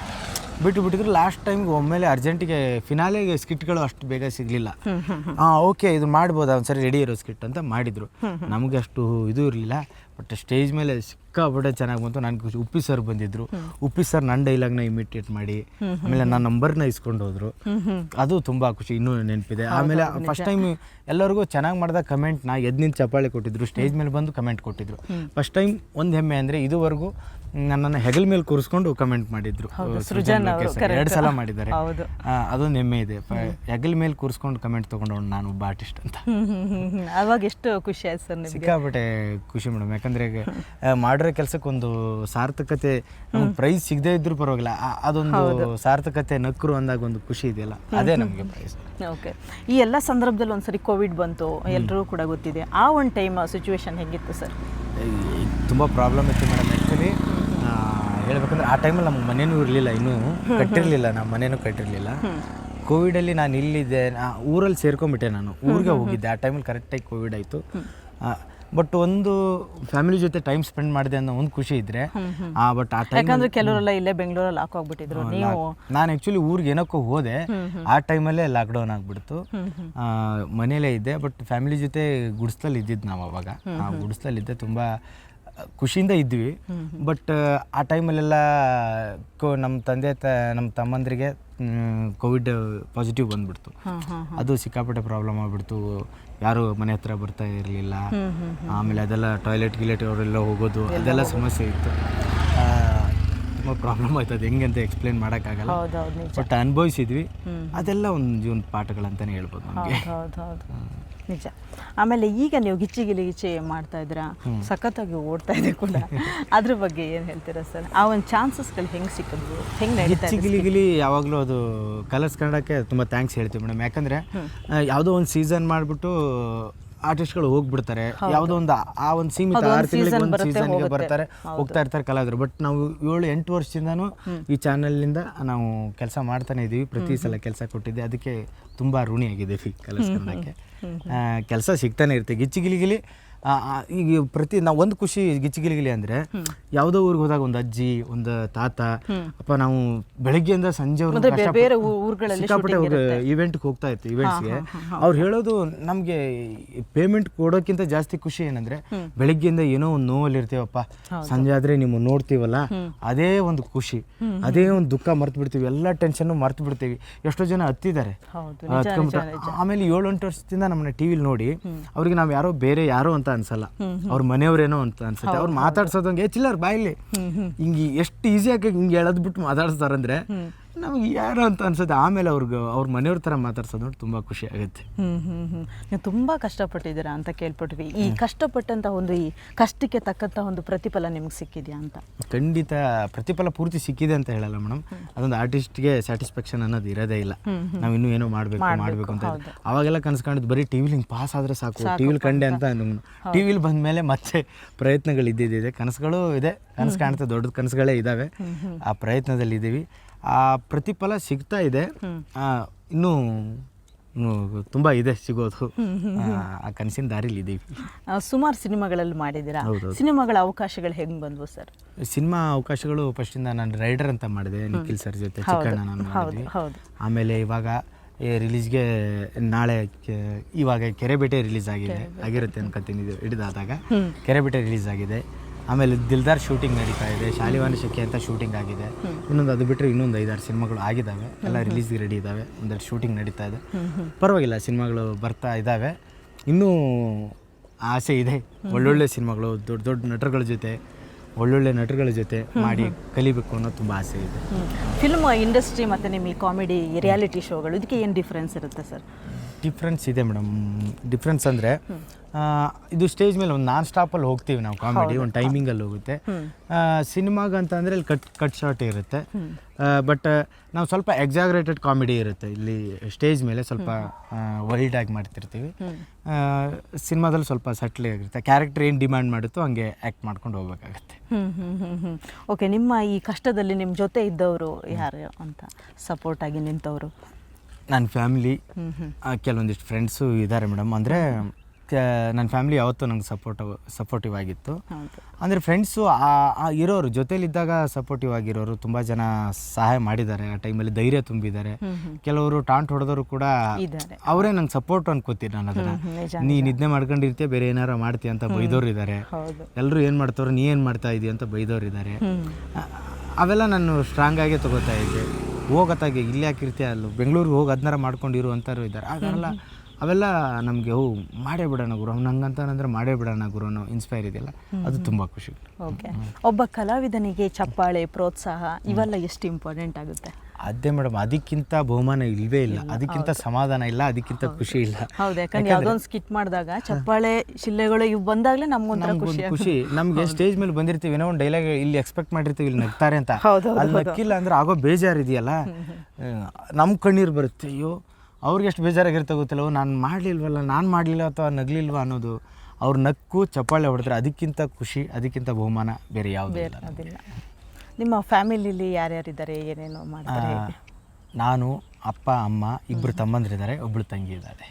ಬಿಟ್ಟು ಬಿಟ್ಟಿದ್ರು ಲಾಸ್ಟ್ ಟೈಮ್ಗೆ ಒಮ್ಮೆಲೆ ಅರ್ಜೆಂಟಿಗೆ ಫಿನಾಲೆಗೆ ಸ್ಕಿಟ್ಗಳು ಅಷ್ಟು ಬೇಗ ಸಿಗಲಿಲ್ಲ. ಹಾಂ ಓಕೆ ಇದು ಮಾಡ್ಬೋದಾ? ಒಂದ್ಸರಿ ರೆಡಿ ಇರೋ ಸ್ಕಿಟ್ ಅಂತ ಮಾಡಿದ್ರು. ನಮಗೆ ಅಷ್ಟು ಇದು ಇರಲಿಲ್ಲ. ಬಟ್ ಸ್ಟೇಜ್ ಮೇಲೆ ಸಿಕ್ಕಾಪಟ್ಟೆ ಚೆನ್ನಾಗಿ ಬಂತು. ನನಗೆ ಉಪ್ಪಿ ಸರ್ ಬಂದಿದ್ರು. ಉಪ್ಪಿ ಸರ್ ನನ್ನ ಡೈಲಾಗ್ನ ಇಮಿಟೇಟ್ ಮಾಡಿ ಆಮೇಲೆ ನನ್ನ ನಂಬರ್ನ ಇಸ್ಕೊಂಡು ಹೋದ್ರು. ಅದು ತುಂಬ ಖುಷಿ ಇನ್ನೂ ನೆನಪಿದೆ. ಆಮೇಲೆ ಫಸ್ಟ್ ಟೈಮ್ ಎಲ್ಲರಿಗೂ ಚೆನ್ನಾಗಿ ಮಾಡಿದ ಕಮೆಂಟ್ನ ಎದ್ನಿಂದ ಚಪ್ಪಾಳೆ ಕೊಟ್ಟಿದ್ರು ಸ್ಟೇಜ್ ಮೇಲೆ ಬಂದು ಕಮೆಂಟ್ ಕೊಟ್ಟಿದ್ರು. ಫಸ್ಟ್ ಟೈಮ್ ಒಂದು ಹೆಮ್ಮೆ ಅಂದರೆ ಇದುವರೆಗೂ ನನ್ನನ್ನು ಹೆಗಲ್ ಮೇಲೆ ಕೂರಿಸ್ಕೊಂಡು ಕಮೆಂಟ್ ಮಾಡಿದ್ರು. ಎರಡು ಸಲ ಮಾಡಿದ್ದಾರೆ. ಅದೊಂದು ಹೆಮ್ಮೆ ಇದೆ. ಹೆಗಲ್ ಮೇಲೆ ಕೂರಿಸ್ಕೊಂಡು ಕಮೆಂಟ್ ತಗೊಂಡು ನಾನು ಒಬ್ಬ ಆರ್ಟಿಸ್ಟ್ ಅಂತ. ಅವಾಗ ಎಷ್ಟು ಖುಷಿ ಆಯ್ತು ಸರ್ ಸಿಕ್ಕಾಪಟ್ಟೆ ಖುಷಿ ಮೇಡಮ್. ಯಾಕಂದ್ರೆ ಈಗ, ಆ, ಮಾಡಿರೋ ಕೆಲಸಕ್ಕೊಂದು ಸಾರ್ಥಕತೆ ಪ್ರೈಸ್ ಸಿಗದೇ ಇದ್ರೂ ಪರವಾಗಿಲ್ಲ. ಆ- ಅದೊಂದು ಸಾರ್ಥಕತೆ ನಕ್ಕರು ಅಂದಾಗ ಒಂದು ಖುಷಿ ಇದೆಯಲ್ಲ? ಅದೇ ನಮಗೆ ಪ್ರೈಸ್ ಓಕೆ ಈ ಎಲ್ಲ ಸಂದರ್ಭದಲ್ಲಿ ಒಂದ್ಸರಿ ಕೋವಿಡ್ ಬಂತು ಎಲ್ಲರೂ ಕೂಡ ಗೊತ್ತಿದೆ. ಆ ಒಂದು ಟೈಮ್ ಸಿಚುವೇಶನ್ ಹೇಗಿತ್ತು ಸರ್ ತುಂಬ ಪ್ರಾಬ್ಲಮ್ ಇತ್ತು ಮೇಡಮ್ ಆ್ಯಕ್ಚುಲಿ ಹೇಳ್ಬೇಕಂದ್ರೆ ಆ ಟೈಮಲ್ಲಿ ನಮ್ಗೆ ಮನೇನೂ ಇರಲಿಲ್ಲ ಇನ್ನೂ. ಕಟ್ಟಿರಲಿಲ್ಲ ನಮ್ಮ ಮನೇನೂ ಕಟ್ಟಿರಲಿಲ್ಲ. ಕೋವಿಡಲ್ಲಿ ನಾನು ಇಲ್ಲಿದ್ದೆ ನಾ- ಊರಲ್ಲಿ ಸೇರ್ಕೊಂಡ್ಬಿಟ್ಟೆ ನಾನು. ಊರಿಗೆ ಹೋಗಿದ್ದೆ. ಆ ಟೈಮಲ್ಲಿ ಕರೆಕ್ಟಾಗಿ ಕೋವಿಡ್ ಆಯಿತು. ಬಟ್ ಒಂದು ಫ್ಯಾಮಿಲಿ ಜೊತೆ ಟೈಮ್ ಸ್ಪೆಂಡ್ ಮಾಡಿದೆ ಅನ್ನೋ ಒಂದು ಖುಷಿ ಇದ್ರೆ ಆ ಬಟ್ ಆ ಟೈಮ್ ಯಾಕಂದ್ರೆ ಕೆಲವರೆಲ್ಲ ಇಲ್ಲೇ ಬೆಂಗಳೂರಲ್ಲಿ ಹಾಕೋಗ್ಬಿಟ್ಟಿದ್ರು ನೀವು ನಾನು ಆ್ಯಕ್ಚುಲಿ ಊರಿಗೆ ಏನಕ್ಕೋ ಹೋದೆ. ಆ ಟೈಮಲ್ಲೇ ಲಾಕ್ಡೌನ್ ಆಗಿಬಿಡ್ತು. ಮನೇಲೇ ಇದ್ದೆ ಬಟ್ ಫ್ಯಾಮಿಲಿ ಜೊತೆ ಗುಡಿಸ್ಲಲ್ಲಿ ಇದ್ದಿದ್ದು ನಾವು ಅವಾಗ. ಆ ಗುಡಿಸ್ಲಲ್ಲಿ ಇದ್ದೆ ತುಂಬ ಖುಷಿಯಿಂದ ಇದ್ವಿ. ಬಟ್ ಆ ಟೈಮಲ್ಲೆಲ್ಲ ಕೋ ನಮ್ಮ ತಂದೆ ತ ನಮ್ಮ ತಮ್ಮಂದ್ರಿಗೆ ಕೋವಿಡ್ ಪಾಸಿಟಿವ್ ಬಂದ್ಬಿಡ್ತು. ಅದು ಸಿಕ್ಕಾಪಟ್ಟೆ ಪ್ರಾಬ್ಲಮ್ ಆಗಿಬಿಡ್ತು. ಯಾರು ಮನೆ ಹತ್ರ ಬರ್ತಾ ಇರಲಿಲ್ಲ. ಆಮೇಲೆ ಅದೆಲ್ಲ ಟಾಯ್ಲೆಟ್ ಗಿಲೆಟ್ ಅವರೆಲ್ಲ ಹೋಗೋದು ಅದೆಲ್ಲ ಸಮಸ್ಯೆ ಇತ್ತು. ತುಂಬ ಪ್ರಾಬ್ಲಮ್ ಆಯ್ತು. ಅದು ಹೆಂಗೆ ಅಂತ ಎಕ್ಸ್ಪ್ಲೇನ್ ಮಾಡೋಕ್ಕಾಗಲ್ಲ. ಹೌದೌದು ನಿಜ. ಬಟ್ ಅನುಭವಿಸಿದ್ವಿ. ಅದೆಲ್ಲ ಒಂದು ಜೀವನ ಪಾಠಗಳಂತಾನೆ ಹೇಳ್ಬೋದು ನಮಗೆ. ಹೌದು ಹೌದು ಹೌದು. ನಿಜ. ಆಮೇಲೆ ಈಗ ನೀವು ಗಿಚ್ಚಿ ಗಿಲಿ ಗಿಚ್ಚಿ ಮಾಡ್ತಾ ಇದ್ದೀರಾ? ಸಖತ್ತಾಗಿ ಓಡ್ತಾ ಇದೆ ಕೂಡ. ಅದ್ರ ಬಗ್ಗೆ ಏನು ಹೇಳ್ತೀರಾ ಸರ್? ಆ ಒಂದು ಚಾನ್ಸಸ್ಗಳು ಹೆಂಗೆ ಸಿಕ್ಕಿದ್ವು? ಹೆಂಗೆ ನಡೀತಾ ಗಿಚ್ಚಿ ಗಿಲಿ ಗಿಲಿ ಯಾವಾಗಲೂ ಅದು ಕಲರ್ಸ್ ಕನ್ನಡಕ್ಕೆ ತುಂಬ ಥ್ಯಾಂಕ್ಸ್ ಹೇಳ್ತೀವಿ ಮೇಡಮ್ ಯಾಕಂದರೆ ಯಾವುದೋ ಒಂದು ಸೀಸನ್ ಮಾಡಿಬಿಟ್ಟು ಆರ್ಟಿಸ್ಟ್ಗಳು ಹೋಗ್ಬಿಡ್ತಾರೆ. ಯಾವುದೋ ಒಂದು ಆ- ಒಂದು ಸೀಮಿತ ಆರು ತಿಂಗಳಿಗೆ ಒಂದು ಸೀಸನ್ಗೆ ಬರ್ತಾರೆ. ಹೋಗ್ತಾ ಇರ್ತಾರೆ ಕಲಾವಿದರು. ಬಟ್ ನಾವು ಏಳು ಎಂಟು ವರ್ಷದಿಂದನೂ ಈ ಚಾನಲ್ನಿಂದ ನಾವು ಕೆಲಸ ಮಾಡ್ತಾನೆ ಇದ್ದೀವಿ ಪ್ರತಿ ಸಲ ಕೆಲಸ ಕೊಟ್ಟಿದ್ದೆ. ಅದಕ್ಕೆ ತುಂಬ ಋಣಿಯಾಗಿದ್ದೀವಿ ಕಲರ್ಸ್ ಕನ್ನಡಕ್ಕೆ ಕೆಲಸ ಸಿಗ್ತಾನೆ ಇರುತ್ತೆ. ಗಿಚ್ಚಿ ಗಿಲಿ ಗಿಲಿ ಆ, ಆ, ಈಗ ಪ್ರತಿ ನಾವು ಒಂದು ಖುಷಿ ಗಿಚ್ಚಿಗಿಲಿಗಿಲಿ ಅಂದ್ರೆ ಯಾವ್ದೋ ಊರಿಗೆ ಹೋದಾಗ ಒಂದು ಅಜ್ಜಿ ಒಂದು ತಾತ ಅಪ್ಪ ನಾವು ಬೆಳಗ್ಗೆಯಿಂದ ಸಂಜೆ ಬೇರೆ ಊರುಗಳಲ್ಲಿ ಸಿಕ್ಕಾಪಟ್ಟೆ ಅವ್ರ ಈವೆಂಟ್ ಇವೆಂಟ್ಗೆ ಹೋಗ್ತಾ ಇತ್ತು ಇವೆಂಟ್ಸ್ಗೆ ಅವ್ರು ಹೇಳೋದು ನಮಗೆ ಪೇಮೆಂಟ್ ಕೊಡೋಕ್ಕಿಂತ ಜಾಸ್ತಿ ಖುಷಿ ಏನಂದ್ರೆ ಬೆಳಗ್ಗೆಯಿಂದ ಏನೋ ಒಂದು ನೋವಲ್ಲಿ ಇರ್ತೀವಪ್ಪ. ಸಂಜೆ ಆದ್ರೆ ನಿಮ್ಮ ನೋಡ್ತೀವಲ್ಲ? ಅದೇ ಒಂದು ಖುಷಿ. ಅದೇ ಒಂದು ದುಃಖ ಮರ್ತು ಬಿಡ್ತೀವಿ. ಎಲ್ಲ ಟೆನ್ಷನ್ ಮರ್ತು ಬಿಡ್ತೀವಿ. ಎಷ್ಟೋ ಜನ ಹತ್ತಿದ್ದಾರೆ ಆಮೇಲೆ ಏಳು ಎಂಟು ವರ್ಷದಿಂದ ನಮ್ಮನ್ನ ಟಿವಿಲಿ ನೋಡಿ ಅವ್ರಿಗೆ ನಾವು ಯಾರೋ ಬೇರೆ ಯಾರೋ ಅಂತ ಅನ್ಸಲ್ಲ. ಅವ್ರ ಮನೆಯವ್ರೇನೋ ಅಂತ ಅನ್ಸುತ್ತೆ. ಅವ್ರು ಮಾತಾಡ್ಸೋದಂಗೆ "ಏ, ಚಿಲ್ಲರ್ ಬಾಯಿಲಿ ಹಿಂಗೆ ಎಷ್ಟು ಈಸಿಯಾಗಿ ಹಿಂಗೆ ಎಳೆದ್ಬಿಟ್ಟು ಮಾತಾಡ್ಸ್ತಾರಂದ್ರೆ ನಮ್ಗೆ ಯಾರು ಅಂತ ಅನ್ಸುತ್ತೆ. ಆಮೇಲೆ ಅವ್ರಿಗೆ ಅವ್ರ ಮನೆಯವ್ರ ಥರ ಮಾತಾಡ್ಸೋದು ನೋಡಿ ತುಂಬ ಖುಷಿ ಆಗುತ್ತೆ. ಹ್ಮ್ ಹ್ಮ್ ಹ್ಮ್. ನೀವು ತುಂಬ ಕಷ್ಟಪಟ್ಟಿದ್ದೀರಾ ಅಂತ ಕೇಳ್ಪಟ್ವಿ. ಈ ಕಷ್ಟಪಟ್ಟಂತ ಒಂದು ಈ ಕಷ್ಟಕ್ಕೆ ತಕ್ಕಂತ ಒಂದು ಪ್ರತಿಫಲ ನಿಮ್ಗೆ ಸಿಕ್ಕಿದ್ಯಾ ಅಂತ? ಖಂಡಿತ ಪ್ರತಿಫಲ ಪೂರ್ತಿ ಸಿಕ್ಕಿದೆ ಅಂತ ಹೇಳಲ್ಲ ಮೇಡಮ್. ಅದೊಂದು ಆರ್ಟಿಸ್ಟ್ಗೆ ಸ್ಯಾಟಿಸ್ಫ್ಯಾಕ್ಷನ್ ಅನ್ನೋದು ಇರೋದೇ ಇಲ್ಲ. ನಾವು ಇನ್ನೂ ಏನೋ ಮಾಡಬೇಕು ಮಾಡಬೇಕು ಅಂತ. ಅವಾಗೆಲ್ಲ ಕನಸು ಕಾಣಿದ್ದು ಬರೀ ಟಿವಿಲಿಂಗ್ ಹಿಂಗೆ ಪಾಸ್ ಆದರೆ ಸಾಕು. ಟಿವಿಲಿ ಕಂಡೆ ಅಂತ ಟಿವಿಲಿ ಬಂದ ಮೇಲೆ ಮತ್ತೆ ಪ್ರಯತ್ನಗಳು ಇದ್ದಿದ್ದಿದೆ ಕನಸುಗಳು ಇದೆ. ಕನಸು ಕಾಣ್ತಾ ದೊಡ್ಡ ಕನಸುಗಳೇ ಇದ್ದಾವೆ ಆ ಪ್ರಯತ್ನದಲ್ಲಿ ಇದ್ದೀವಿ ಆ ಪ್ರತಿಫಲ ಸಿಗ್ತಾ ಇದೆ. ಇನ್ನೂ ತುಂಬ ಇದೆ ಸಿಗೋದು. ಆ, ಕನಸಿನ ದಾರಿಲಿ ಇದ್ದೀವಿ ಸುಮಾರು ಸಿನಿಮಾಗಳಲ್ಲಿ ಮಾಡಿದ್ದೀರಾ. ಸಿನಿಮಾಗಳ ಅವಕಾಶಗಳು ಹೆಂಗ್ ಬಂದ್ವು ಸರ್? ಸಿನಿಮಾ ಅವಕಾಶಗಳು ಫಸ್ಟಿಂದ ನಾನು ರೈಡರ್ ಅಂತ ಮಾಡಿದೆ ನಿಖಿಲ್ ಸರ್ ಜೊತೆ ಚಿಕ್ಕಣ್ಣ ನಾನು ಆಮೇಲೆ ಇವಾಗ ರಿಲೀಸ್ಗೆ ನಾಳೆ ಇವಾಗ ಕೆರೆಬೇಟೆ ರಿಲೀಸ್ ಆಗಿದೆ. ಆಗಿರುತ್ತೆ ಅನ್ಕೋತೀನಿ ಹಿಡಿದಾದಾಗ. ಕೆರೆಬೇಟೆ ರಿಲೀಸ್ ಆಗಿದೆ. ಆಮೇಲೆ ದಿಲ್ದಾರ್ ಶೂಟಿಂಗ್ ನಡೀತಾ ಇದೆ ಶಾಲಿವಾನ ಶೆಕೆ ಅಂತ ಶೂಟಿಂಗ್ ಆಗಿದೆ. ಇನ್ನೊಂದು ಅದು ಬಿಟ್ಟರೆ ಇನ್ನೊಂದು ಐದಾರು ಸಿನಿಮಾಗಳು ಆಗಿದ್ದಾವೆ. ಎಲ್ಲ ರಿಲೀಸ್ಗೆ ರೆಡಿ ಇದ್ದಾವೆ. ಒಂದೆರಡು ಶೂಟಿಂಗ್ ನಡೀತಾ ಇದೆ. ಪರವಾಗಿಲ್ಲ ಸಿನಿಮಾಗಳು ಬರ್ತಾ ಇದ್ದಾವೆ. ಇನ್ನೂ ಆಸೆ ಇದೆ. ಒಳ್ಳೊಳ್ಳೆ ಸಿನಿಮಾಗಳು ದೊಡ್ಡ ದೊಡ್ಡ ನಟರುಗಳ ಜೊತೆ ಒಳ್ಳೊಳ್ಳೆ ನಟರುಗಳ ಜೊತೆ ಮಾಡಿ ಕಲಿಬೇಕು ಅನ್ನೋ ತುಂಬ ಆಸೆ ಇದೆ. ಫಿಲ್ಮ್ ಇಂಡಸ್ಟ್ರಿ ಮತ್ತು ನಿಮ್ಮ ಈ ಕಾಮಿಡಿ ರಿಯಾಲಿಟಿ ಶೋಗಳು ಇದಕ್ಕೆ ಏನು ಡಿಫ್ರೆನ್ಸ್ ಇರುತ್ತೆ ಸರ್ ಡಿಫ್ರೆನ್ಸ್ ಇದೆ ಮೇಡಮ್ ಡಿಫ್ರೆನ್ಸ್ ಅಂದರೆ ಇದು ಸ್ಟೇಜ್ ಮೇಲೆ ಒಂದು ನಾನ್ ಸ್ಟಾಪಲ್ಲಿ ಹೋಗ್ತೀವಿ ನಾವು ಕಾಮಿಡಿ ಒಂದು ಟೈಮಿಂಗಲ್ಲಿ ಹೋಗುತ್ತೆ. ಸಿನಿಮಾಗ ಅಂತ ಅಂದರೆ ಇಲ್ಲಿ ಕಟ್ ಕಟ್ ಶಾರ್ಟ್ ಇರುತ್ತೆ. ಬಟ್ ನಾವು ಸ್ವಲ್ಪ ಎಕ್ಸಾಗ್ರೇಟೆಡ್ ಕಾಮಿಡಿ ಇರುತ್ತೆ. ಇಲ್ಲಿ ಸ್ಟೇಜ್ ಮೇಲೆ ಸ್ವಲ್ಪ ವೈಲ್ಡಾಗಿ ಆಗಿ ಮಾಡ್ತಿರ್ತೀವಿ. ಸಿನಿಮಾದಲ್ಲಿ ಸ್ವಲ್ಪ ಸಟ್ಲಿ ಆಗಿರುತ್ತೆ. ಕ್ಯಾರೆಕ್ಟರ್ ಏನು ಡಿಮ್ಯಾಂಡ್ ಮಾಡುತ್ತೋ ಹಂಗೆ ಆ್ಯಕ್ಟ್ ಮಾಡ್ಕೊಂಡು ಹೋಗ್ಬೇಕಾಗತ್ತೆ. ಓಕೆ ನಿಮ್ಮ ಈ ಕಷ್ಟದಲ್ಲಿ ನಿಮ್ಮ ಜೊತೆ ಇದ್ದವರು ಯಾರು ಅಂತ ಸಪೋರ್ಟ್ ಆಗಿ ನಿಂತವರು? ನನ್ನ ಫ್ಯಾಮಿಲಿ ಕೆಲವೊಂದಿಷ್ಟು ಫ್ರೆಂಡ್ಸು ಇದ್ದಾರೆ ಮೇಡಮ್ ಅಂದರೆ ನನ್ನ ಫ್ಯಾಮಿಲಿ ಯಾವತ್ತೂ ನಂಗೆ ಸಪೋರ್ಟ್ ಸಪೋರ್ಟಿವ್ ಆಗಿತ್ತು. ಅಂದರೆ ಫ್ರೆಂಡ್ಸು ಇರೋರು ಜೊತೇಲಿದ್ದಾಗ ಸಪೋರ್ಟಿವ್ ಆಗಿರೋರು ತುಂಬ ಜನ ಸಹಾಯ ಮಾಡಿದ್ದಾರೆ. ಆ ಟೈಮಲ್ಲಿ ಧೈರ್ಯ ತುಂಬಿದ್ದಾರೆ. ಕೆಲವರು ಟಾಂಟ್ ಹೊಡೆದವರು ಕೂಡ ಅವರೇ ನಂಗೆ ಸಪೋರ್ಟ್ ಅನ್ಕೋತೀನಿ ನಾನು ಅದನ್ನು. ನೀ ನಿದ್ದೆ ಮಾಡ್ಕೊಂಡಿರ್ತೀಯ ಬೇರೆ ಏನಾರ ಮಾಡ್ತೀಯ ಅಂತ ಬೈದವರು ಇದ್ದಾರೆ ಎಲ್ಲರೂ ಏನು ಮಾಡ್ತಾರೋ ನೀ ಏನು ಮಾಡ್ತಾ ಇದೀಯ ಅಂತ ಬೈದವರು ಇದ್ದಾರೆ ಅವೆಲ್ಲ ನಾನು ಸ್ಟ್ರಾಂಗ್ ಆಗೇ ತಗೋತಾ ಇದ್ದೆ. ಹೋಗತ್ತಾಗೆ ಇಲ್ಲಿ ಯಾಕಿರ್ತೀಯ ಅಲ್ಲೂ? ಬೆಂಗಳೂರಿಗೆ ಹೋಗಿ ಅದನ್ನಾರ ಮಾಡ್ಕೊಂಡಿರು ಅಂತಾರು ಇದ್ದಾರೆ ಅದೆಲ್ಲ ಅವೆಲ್ಲ ನಮಗೆ ಓ ಮಾಡೇ ಬಿಡೋಣ ಗುರು. ಅವ್ನು ಹಂಗಂತಾನಂದ್ರೆ ಮಾಡೇ ಬಿಡೋಣ ಗುರು ಅನ್ನೋ ಇನ್ಸ್ಪೈರ್ ಇದೆಯಲ್ಲ? ಅದು ತುಂಬ ಖುಷಿ. ಓಕೆ ಒಬ್ಬ ಕಲಾವಿದನಿಗೆ ಚಪ್ಪಾಳೆ ಪ್ರೋತ್ಸಾಹ ಇವೆಲ್ಲ ಎಷ್ಟು ಇಂಪಾರ್ಟೆಂಟ್ ಆಗುತ್ತೆ? ಅದೇ ಮೇಡಮ್ ಅದಕ್ಕಿಂತ ಬಹುಮಾನ ಇಲ್ವೇ ಇಲ್ಲ. ಅದಕ್ಕಿಂತ ಸಮಾಧಾನ ಇಲ್ಲ ಅದಕ್ಕಿಂತ ಖುಷಿ ಇಲ್ಲ. ಹೌದು ಯಾಕಂದ್ರೆ ಯಾವ್ದೊಂದು ಸ್ಕಿಟ್ ಮಾಡಿದಾಗ ಚಪ್ಪಾಳೆ ಶಿಲ್ಲೆಗಳು ಇವು ಬಂದಾಗಲೇ ನಮ್ಗೊಂಥರ ಖುಷಿ ಖುಷಿ. ನಮ್ಗೆ ಸ್ಟೇಜ್ ಮೇಲೆ ಬಂದಿರ್ತೀವಿ ಏನೋ ಒಂದು ಡೈಲಾಗ್ ಇಲ್ಲಿ ಎಕ್ಸ್ಪೆಕ್ಟ್ ಮಾಡಿರ್ತೀವಿ ಇಲ್ಲಿ ನಗ್ತಾರೆ ಅಂತ. ಅಲ್ಲಿ ನಕ್ಕಿಲ್ಲ ಅಂದ್ರೆ ಆಗೋ ಬೇಜಾರು ಇದೆಯಲ್ಲ ನಮ್ಮ ಕಣ್ಣೀರು ಬರುತ್ತೆ ಅಯ್ಯೋ. ಅವ್ರಿಗೆ ಎಷ್ಟು ಬೇಜಾರಾಗಿರುತ್ತೆ ಗೊತ್ತಿಲ್ಲ. ನಾನು ಮಾಡಲಿಲ್ವಲ್ಲ ನಾನು ಮಾಡಲಿಲ್ಲ ಅಥವಾ ನಗಲಿಲ್ವ ಅನ್ನೋದು. ಅವ್ರು ನಕ್ಕು ಚಪ್ಪಾಳೆ ಹೊಡೆದ್ರೆ ಅದಕ್ಕಿಂತ ಖುಷಿ ಅದಕ್ಕಿಂತ ಬಹುಮಾನ ಬೇರೆ ಯಾವುದೇ ಇಲ್ಲ. ಅದಿಲ್ಲ ನಿಮ್ಮ ಫ್ಯಾಮಿಲಿಲಿ ಯಾರ್ಯಾರಿದ್ದಾರೆ ಏನೇನೋ ಮಾಡ್ತಾರೆ ನಾನು ಅಪ್ಪ ಅಮ್ಮ ಇಬ್ಬರು ತಮ್ಮಂದಿರಿದ್ದಾರೆ ಒಬ್ಬಳು ತಂಗಿ ಇದ್ದಾರೆ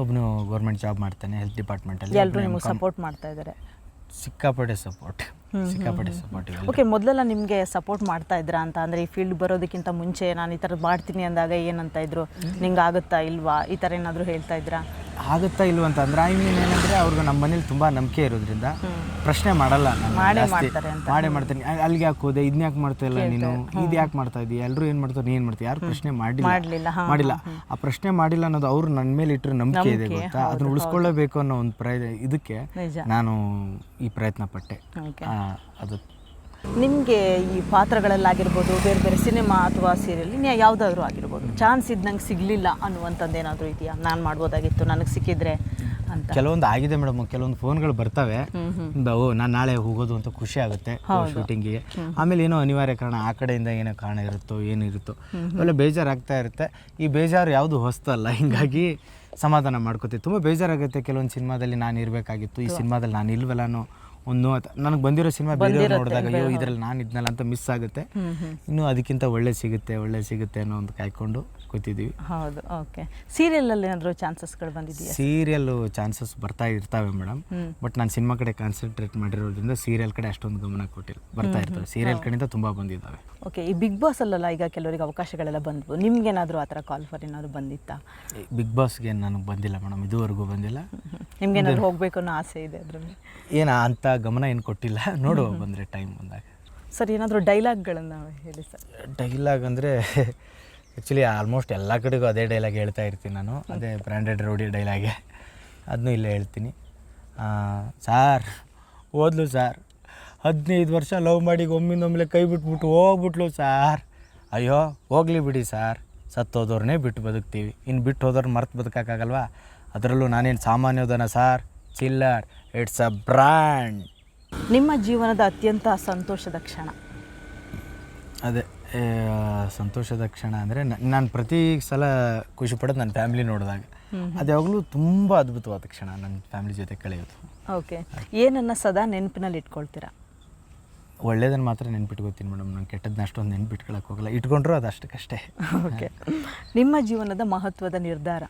ಒಬ್ಬನು ಗೌರ್ಮೆಂಟ್ ಜಾಬ್ ಮಾಡ್ತಾನೆ ಹೆಲ್ತ್ ಡಿಪಾರ್ಟ್ಮೆಂಟಲ್ಲಿ ಎಲ್ಲರೂ ನಿಮಗೆ ಸಪೋರ್ಟ್ ಮಾಡ್ತಾ ಇದ್ದಾರೆ? ಸಿಕ್ಕಾಪಟ್ಟೆ ಸಪೋರ್ಟ್ ಸಿಕ್ಕಾಪಟ್ಟೆ ಸಪೋರ್ಟ್ ಓಕೆ ಮೊದಲೆಲ್ಲ ನಿಮಗೆ ಸಪೋರ್ಟ್ ಮಾಡ್ತಾ ಇದ್ರಾ ಅಂತ? ಅಂದರೆ ಈ ಫೀಲ್ಡ್ ಬರೋದಕ್ಕಿಂತ ಮುಂಚೆ ನಾನು ಈ ಥರ ಮಾಡ್ತೀನಿ ಅಂದಾಗ ಏನಂತ ಇದ್ರು? ನಿಂಗೆ ಆಗುತ್ತಾ ಇಲ್ವಾ? ಈ ಥರ ಏನಾದರೂ ಹೇಳ್ತಾ ಇದ್ರಾ? ಆಗುತ್ತಾ ಇಲ್ವಾ ಅಂತ ಅಂದ್ರೆ ಐ ಮೀನ್ ಏನಂದ್ರೆ ಅವ್ರಿಗೆ ನಮ್ಮ ಮನೇಲಿ ತುಂಬಾ ನಂಬಿಕೆ ಇರೋದ್ರಿಂದ ಪ್ರಶ್ನೆ ಮಾಡಲ್ಲ ಮಾಡೇ ಜಾಸ್ತಿ. ಮಾಡ್ತಾರೆ ಅಂತ. ಮಾಡೇ ಮಾಡ್ತೀನಿ. ಅ- ಅಲ್ಲಿಗೆ ಯಾಕೆ ಹೋದೆ? ಇದನ್ನ ಯಾಕೆ ಮಾಡ್ತಾ ಇಲ್ಲ ನೀನು? ಇದು ಯಾಕೆ ಮಾಡ್ತಾ ಇದೀಯ? ಎಲ್ಲರೂ ಏನು ಮಾಡ್ತಾರೆ? ನೀ ಏನು ಮಾಡ್ತೀಯ ಯಾರು ಪ್ರಶ್ನೆ ಮಾಡಿಲ್ಲ. ಆ ಪ್ರಶ್ನೆ ಮಾಡಿಲ್ಲ ಅನ್ನೋದು ಅವ್ರು ನನ್ನ ಮೇಲೆ ಇಟ್ಟರೆ ನಂಬಿಕೆ ಇದೆ ಗೊತ್ತಾ? ಅದನ್ನ ಉಳಿಸ್ಕೊಳ್ಳಬೇಕು ಅನ್ನೋ ಒಂದು ಪ್ರಯ ಇದಕ್ಕೆ ನಿಜ. ನಾನು ಈ ಪ್ರಯತ್ನ ಪಟ್ಟೆ. ಓಕೆ. ಆ, ಅದು ನಿಮಗೆ ಈ ಪಾತ್ರಗಳಲ್ಲಾಗಿರ್ಬೋದು ಬೇರೆ ಬೇರೆ ಸಿನಿಮಾ ಅಥವಾ ಸೀರಿಯಲ್ ಇನ್ನು ಯಾವುದಾದ್ರೂ ಆಗಿರ್ಬೋದು. ಚಾನ್ಸ್ ಇದ್ದಂಗೆ ಸಿಗಲಿಲ್ಲ ಅನ್ನುವಂಥದ್ದು ಏನಾದರೂ ಇದೆಯಾ? ನಾನು ಮಾಡ್ಬೋದಾಗಿತ್ತು ನನಗೆ ಸಿಕ್ಕಿದ್ರೆ ಅಂತ. ಕೆಲವೊಂದು ಆಗಿದೆ ಮೇಡಮ್ ಕೆಲವೊಂದು ಫೋನ್ಗಳು ಬರ್ತವೆ. ಓ ನಾನು ನಾಳೆ ಹೋಗೋದು ಅಂತ ಖುಷಿ ಆಗುತ್ತೆ ಶೂಟಿಂಗಿಗೆ ಆಮೇಲೆ ಏನೋ ಅನಿವಾರ್ಯ ಕಾರಣ ಆ ಕಡೆಯಿಂದ ಏನೋ ಕಾರಣ ಇರುತ್ತೋ ಏನಿರುತ್ತೋ. ಅವೆಲ್ಲ ಬೇಜಾರಾಗ್ತಾ ಇರುತ್ತೆ. ಈ ಬೇಜಾರು ಯಾವುದು ಹೊಸ್ತಲ್ಲ ಹಿಂಗಾಗಿ ಸಮಾಧಾನ ಮಾಡ್ಕೋತೀವಿ. ತುಂಬ ಬೇಜಾರಾಗುತ್ತೆ ಕೆಲವೊಂದು ಸಿನಿಮಾದಲ್ಲಿ ನಾನು ಇರಬೇಕಾಗಿತ್ತು ಈ ಸಿನಿಮಾದಲ್ಲಿ ನಾನು ಇಲ್ವಲ್ಲ ಅನ್ನೋ ಒಂದು ನನಗೆ ಬಂದಿರೋ ಸಿನಿಮಾ ಬೇರೆಯವ್ರು ನೋಡಿದಾಗ ಅಯ್ಯೋ ಇದರಲ್ಲಿ ನಾನು ಇದ್ನಲ್ಲ ಅಂತ ಮಿಸ್ ಆಗುತ್ತೆ. ಇನ್ನೂ ಅದಕ್ಕಿಂತ ಒಳ್ಳೆ ಸಿಗುತ್ತೆ ಒಳ್ಳೆ ಸಿಗುತ್ತೆ ಅನ್ನೋ ಒಂದು ಕಾಯ್ಕೊಂಡು ಕೂತಿದ್ದೀವಿ. ಹೌದು ಓಕೆ ಸೀರಿಯಲಲ್ಲಿ ಏನಾದರೂ ಚಾನ್ಸಸ್ಗಳು ಬಂದಿದೆಯಾ? ಸೀರಿಯಲ್ ಚಾನ್ಸಸ್ ಬರ್ತಾ ಇರ್ತಾವೆ ಮೇಡಮ್. ಬಟ್ ನಾನು ಸಿನಿಮಾ ಕಡೆ ಕಾನ್ಸಂಟ್ರೇಟ್ ಮಾಡಿರೋದ್ರಿಂದ ಸೀರಿಯಲ್ ಕಡೆ ಅಷ್ಟೊಂದು ಗಮನ ಕೊಟ್ಟಿಲ್ಲ. ಬರ್ತಾ ಇರ್ತವೆ. ಸೀರಿಯಲ್ ಕಡೆಯಿಂದ ತುಂಬ ಬಂದಿದ್ದಾವೆ. ಓಕೆ ಈ ಬಿಗ್ ಬಾಸ್ ಅಲ್ಲೆಲ್ಲ ಈಗ ಕೆಲವರಿಗೆ ಅವಕಾಶಗಳೆಲ್ಲ ಬಂದ್ವು. ನಿಮ್ಗೇನಾದರೂ ಆ ಥರ ಕಾಲ್ ಫಾರ್ ಏನಾದರೂ ಬಂದಿತ್ತಾ? ಬಿಗ್ ಬಾಸ್ಗೆ ನನಗೆ ಬಂದಿಲ್ಲ ಮೇಡಮ್. ಇದುವರೆಗೂ ಬಂದಿಲ್ಲ. [laughs] ನಿಮ್ಗೇನಾದ್ರು ಹೋಗಬೇಕು ಅನ್ನೋ ಆಸೆ ಇದೆ ಅದರಲ್ಲಿ? ಏನು ಅಂತ ಗಮನ ಏನು ಕೊಟ್ಟಿಲ್ಲ. [laughs] ನೋಡುವ ಬಂದರೆ ಟೈಮ್ ಬಂದಾಗ. ಸರ್ ಏನಾದರೂ ಡೈಲಾಗ್ಗಳನ್ನು ಹೇಳಿ ಸರ್. ಡೈಲಾಗ್ ಅಂದರೆ [laughs] ಆ್ಯಕ್ಚುಲಿ ಆಲ್ಮೋಸ್ಟ್ ಎಲ್ಲ ಕಡೆಗೂ ಅದೇ ಡೈಲಾಗ್ ಹೇಳ್ತಾ ಇರ್ತೀನಿ ನಾನು. ಅದೇ ಬ್ರ್ಯಾಂಡೆಡ್ ರೋಡಿ ಡೈಲಾಗೆ ಅದನ್ನೂ ಇಲ್ಲೇ ಹೇಳ್ತೀನಿ. ಸಾರ್ ಓದ್ಲು ಸಾರ್ ಹದಿನೈದು ವರ್ಷ ಲವ್ ಮಾಡಿ ಒಮ್ಮಿಂದೊಮ್ಮೆಲೆ ಕೈ ಬಿಟ್ಬಿಟ್ಟು ಹೋಗ್ಬಿಟ್ಲು ಸಾರ್ ಅಯ್ಯೋ ಹೋಗ್ಲಿ ಬಿಡಿ ಸಾರ್ ಸತ್ತೋದವ್ರನ್ನೇ ಬಿಟ್ಟು ಬದುಕ್ತೀವಿ. ಇನ್ನು ಬಿಟ್ಟು ಹೋದವ್ರನ್ನ ಮರ್ತು ಬದುಕೋಕ್ಕಾಗಲ್ವಾ? ಅದರಲ್ಲೂ ನಾನೇನು ಸಾಮಾನ್ಯದನ sir Chillar it's a brand ನಿಮ್ಮ ಜೀವನದ ಅತ್ಯಂತ ಸಂತೋಷದ ಕ್ಷಣ. ಅದೇ. ಸಂತೋಷದ ಕ್ಷಣ ಅಂದರೆ ನಾನು ಪ್ರತಿ ಸಲ ಖುಷಿ ಪಡೋದು ನನ್ನ ಫ್ಯಾಮಿಲಿ ನೋಡಿದಾಗ. ಅದು ಯಾವಾಗಲೂ ತುಂಬ ಅದ್ಭುತವಾದ ಕ್ಷಣ ನನ್ನ ಫ್ಯಾಮಿಲಿ ಜೊತೆ ಕಳೆಯೋದು. ಓಕೆ. ಏನನ್ನ ಸದಾ ನೆನಪಿನಲ್ಲಿ ಇಟ್ಕೊಳ್ತೀರಾ? ಒಳ್ಳೇದನ್ನು ಮಾತ್ರ ನೆನ್ಪಿಟ್ಕೋತೀನಿ ಮೇಡಮ್. ನಾನು ಕೆಟ್ಟದನ್ನ ಅಷ್ಟೊಂದು ನೆನ್ಪಿಟ್ಕೊಳಕ್ಕೆ ಹೋಗಲ್ಲ. ಇಟ್ಕೊಂಡ್ರು ಅದು ಅಷ್ಟಕ್ಕಷ್ಟೇ. ಓಕೆ. ನಿಮ್ಮ ಜೀವನದ ಮಹತ್ವದ ನಿರ್ಧಾರ?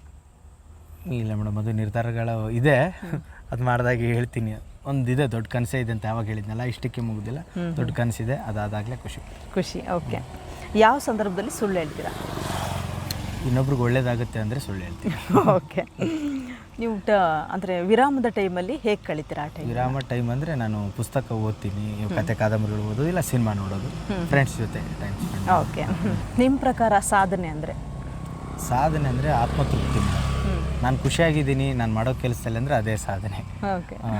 ಇಲ್ಲ ಮೇಡಮ್ ಅದು ನಿರ್ಧಾರಗಳು ಇದೆ. ಅದು ಮಾಡಿದಾಗ ಹೇಳ್ತೀನಿ. ಒಂದಿದೆ ದೊಡ್ಡ ಕನಸೇ ಇದೆ ಅಂತ ಯಾವಾಗ ಹೇಳಿದ್ನಲ್ಲ ಇಷ್ಟಕ್ಕೆ ಮುಗಿದಿಲ್ಲ. ದೊಡ್ಡ ಕನಸಿದೆ ಅದಾದಾಗಲೇ ಖುಷಿ. ಖುಷಿ ಓಕೆ. ಯಾವ ಸಂದರ್ಭದಲ್ಲಿ ಸುಳ್ಳು ಹೇಳ್ತೀರಾ? ಇನ್ನೊಬ್ರಿಗೆ ಒಳ್ಳೇದಾಗುತ್ತೆ ಅಂದರೆ ಸುಳ್ಳು ಹೇಳ್ತೀನಿ [laughs] ಓಕೆ. ನೀವು ಟ ಅಂದರೆ ವಿರಾಮದ ಟೈಮಲ್ಲಿ ಹೇಗೆ ಕಳಿತೀರಾ ಆ ಟೈಮ್ ವಿರಾಮ ಟೈಮ್ ಅಂದರೆ ನಾನು ಪುಸ್ತಕ ಓದ್ತೀನಿ ಕತೆ ಕಾದಂಬರಿಗಳು ಓದೋದು ಇಲ್ಲ ಸಿನಿಮಾ ನೋಡೋದು ಫ್ರೆಂಡ್ಸ್ ಜೊತೆ ಟೈಮ್ ಸ್ಪೆಂಡ್ ಓಕೆ. ನಿಮ್ಮ ಪ್ರಕಾರ ಸಾಧನೆ ಅಂದರೆ? ಸಾಧನೆ ಅಂದರೆ ಆತ್ಮತೃಪ್ತಿ ನಾನು ಖುಷಿಯಾಗಿದ್ದೀನಿ ನಾನು ಮಾಡೋ ಕೆಲಸದಲ್ಲಿ ಅಂದರೆ ಅದೇ ಸಾಧನೆ. ಓಕೆ ಆ,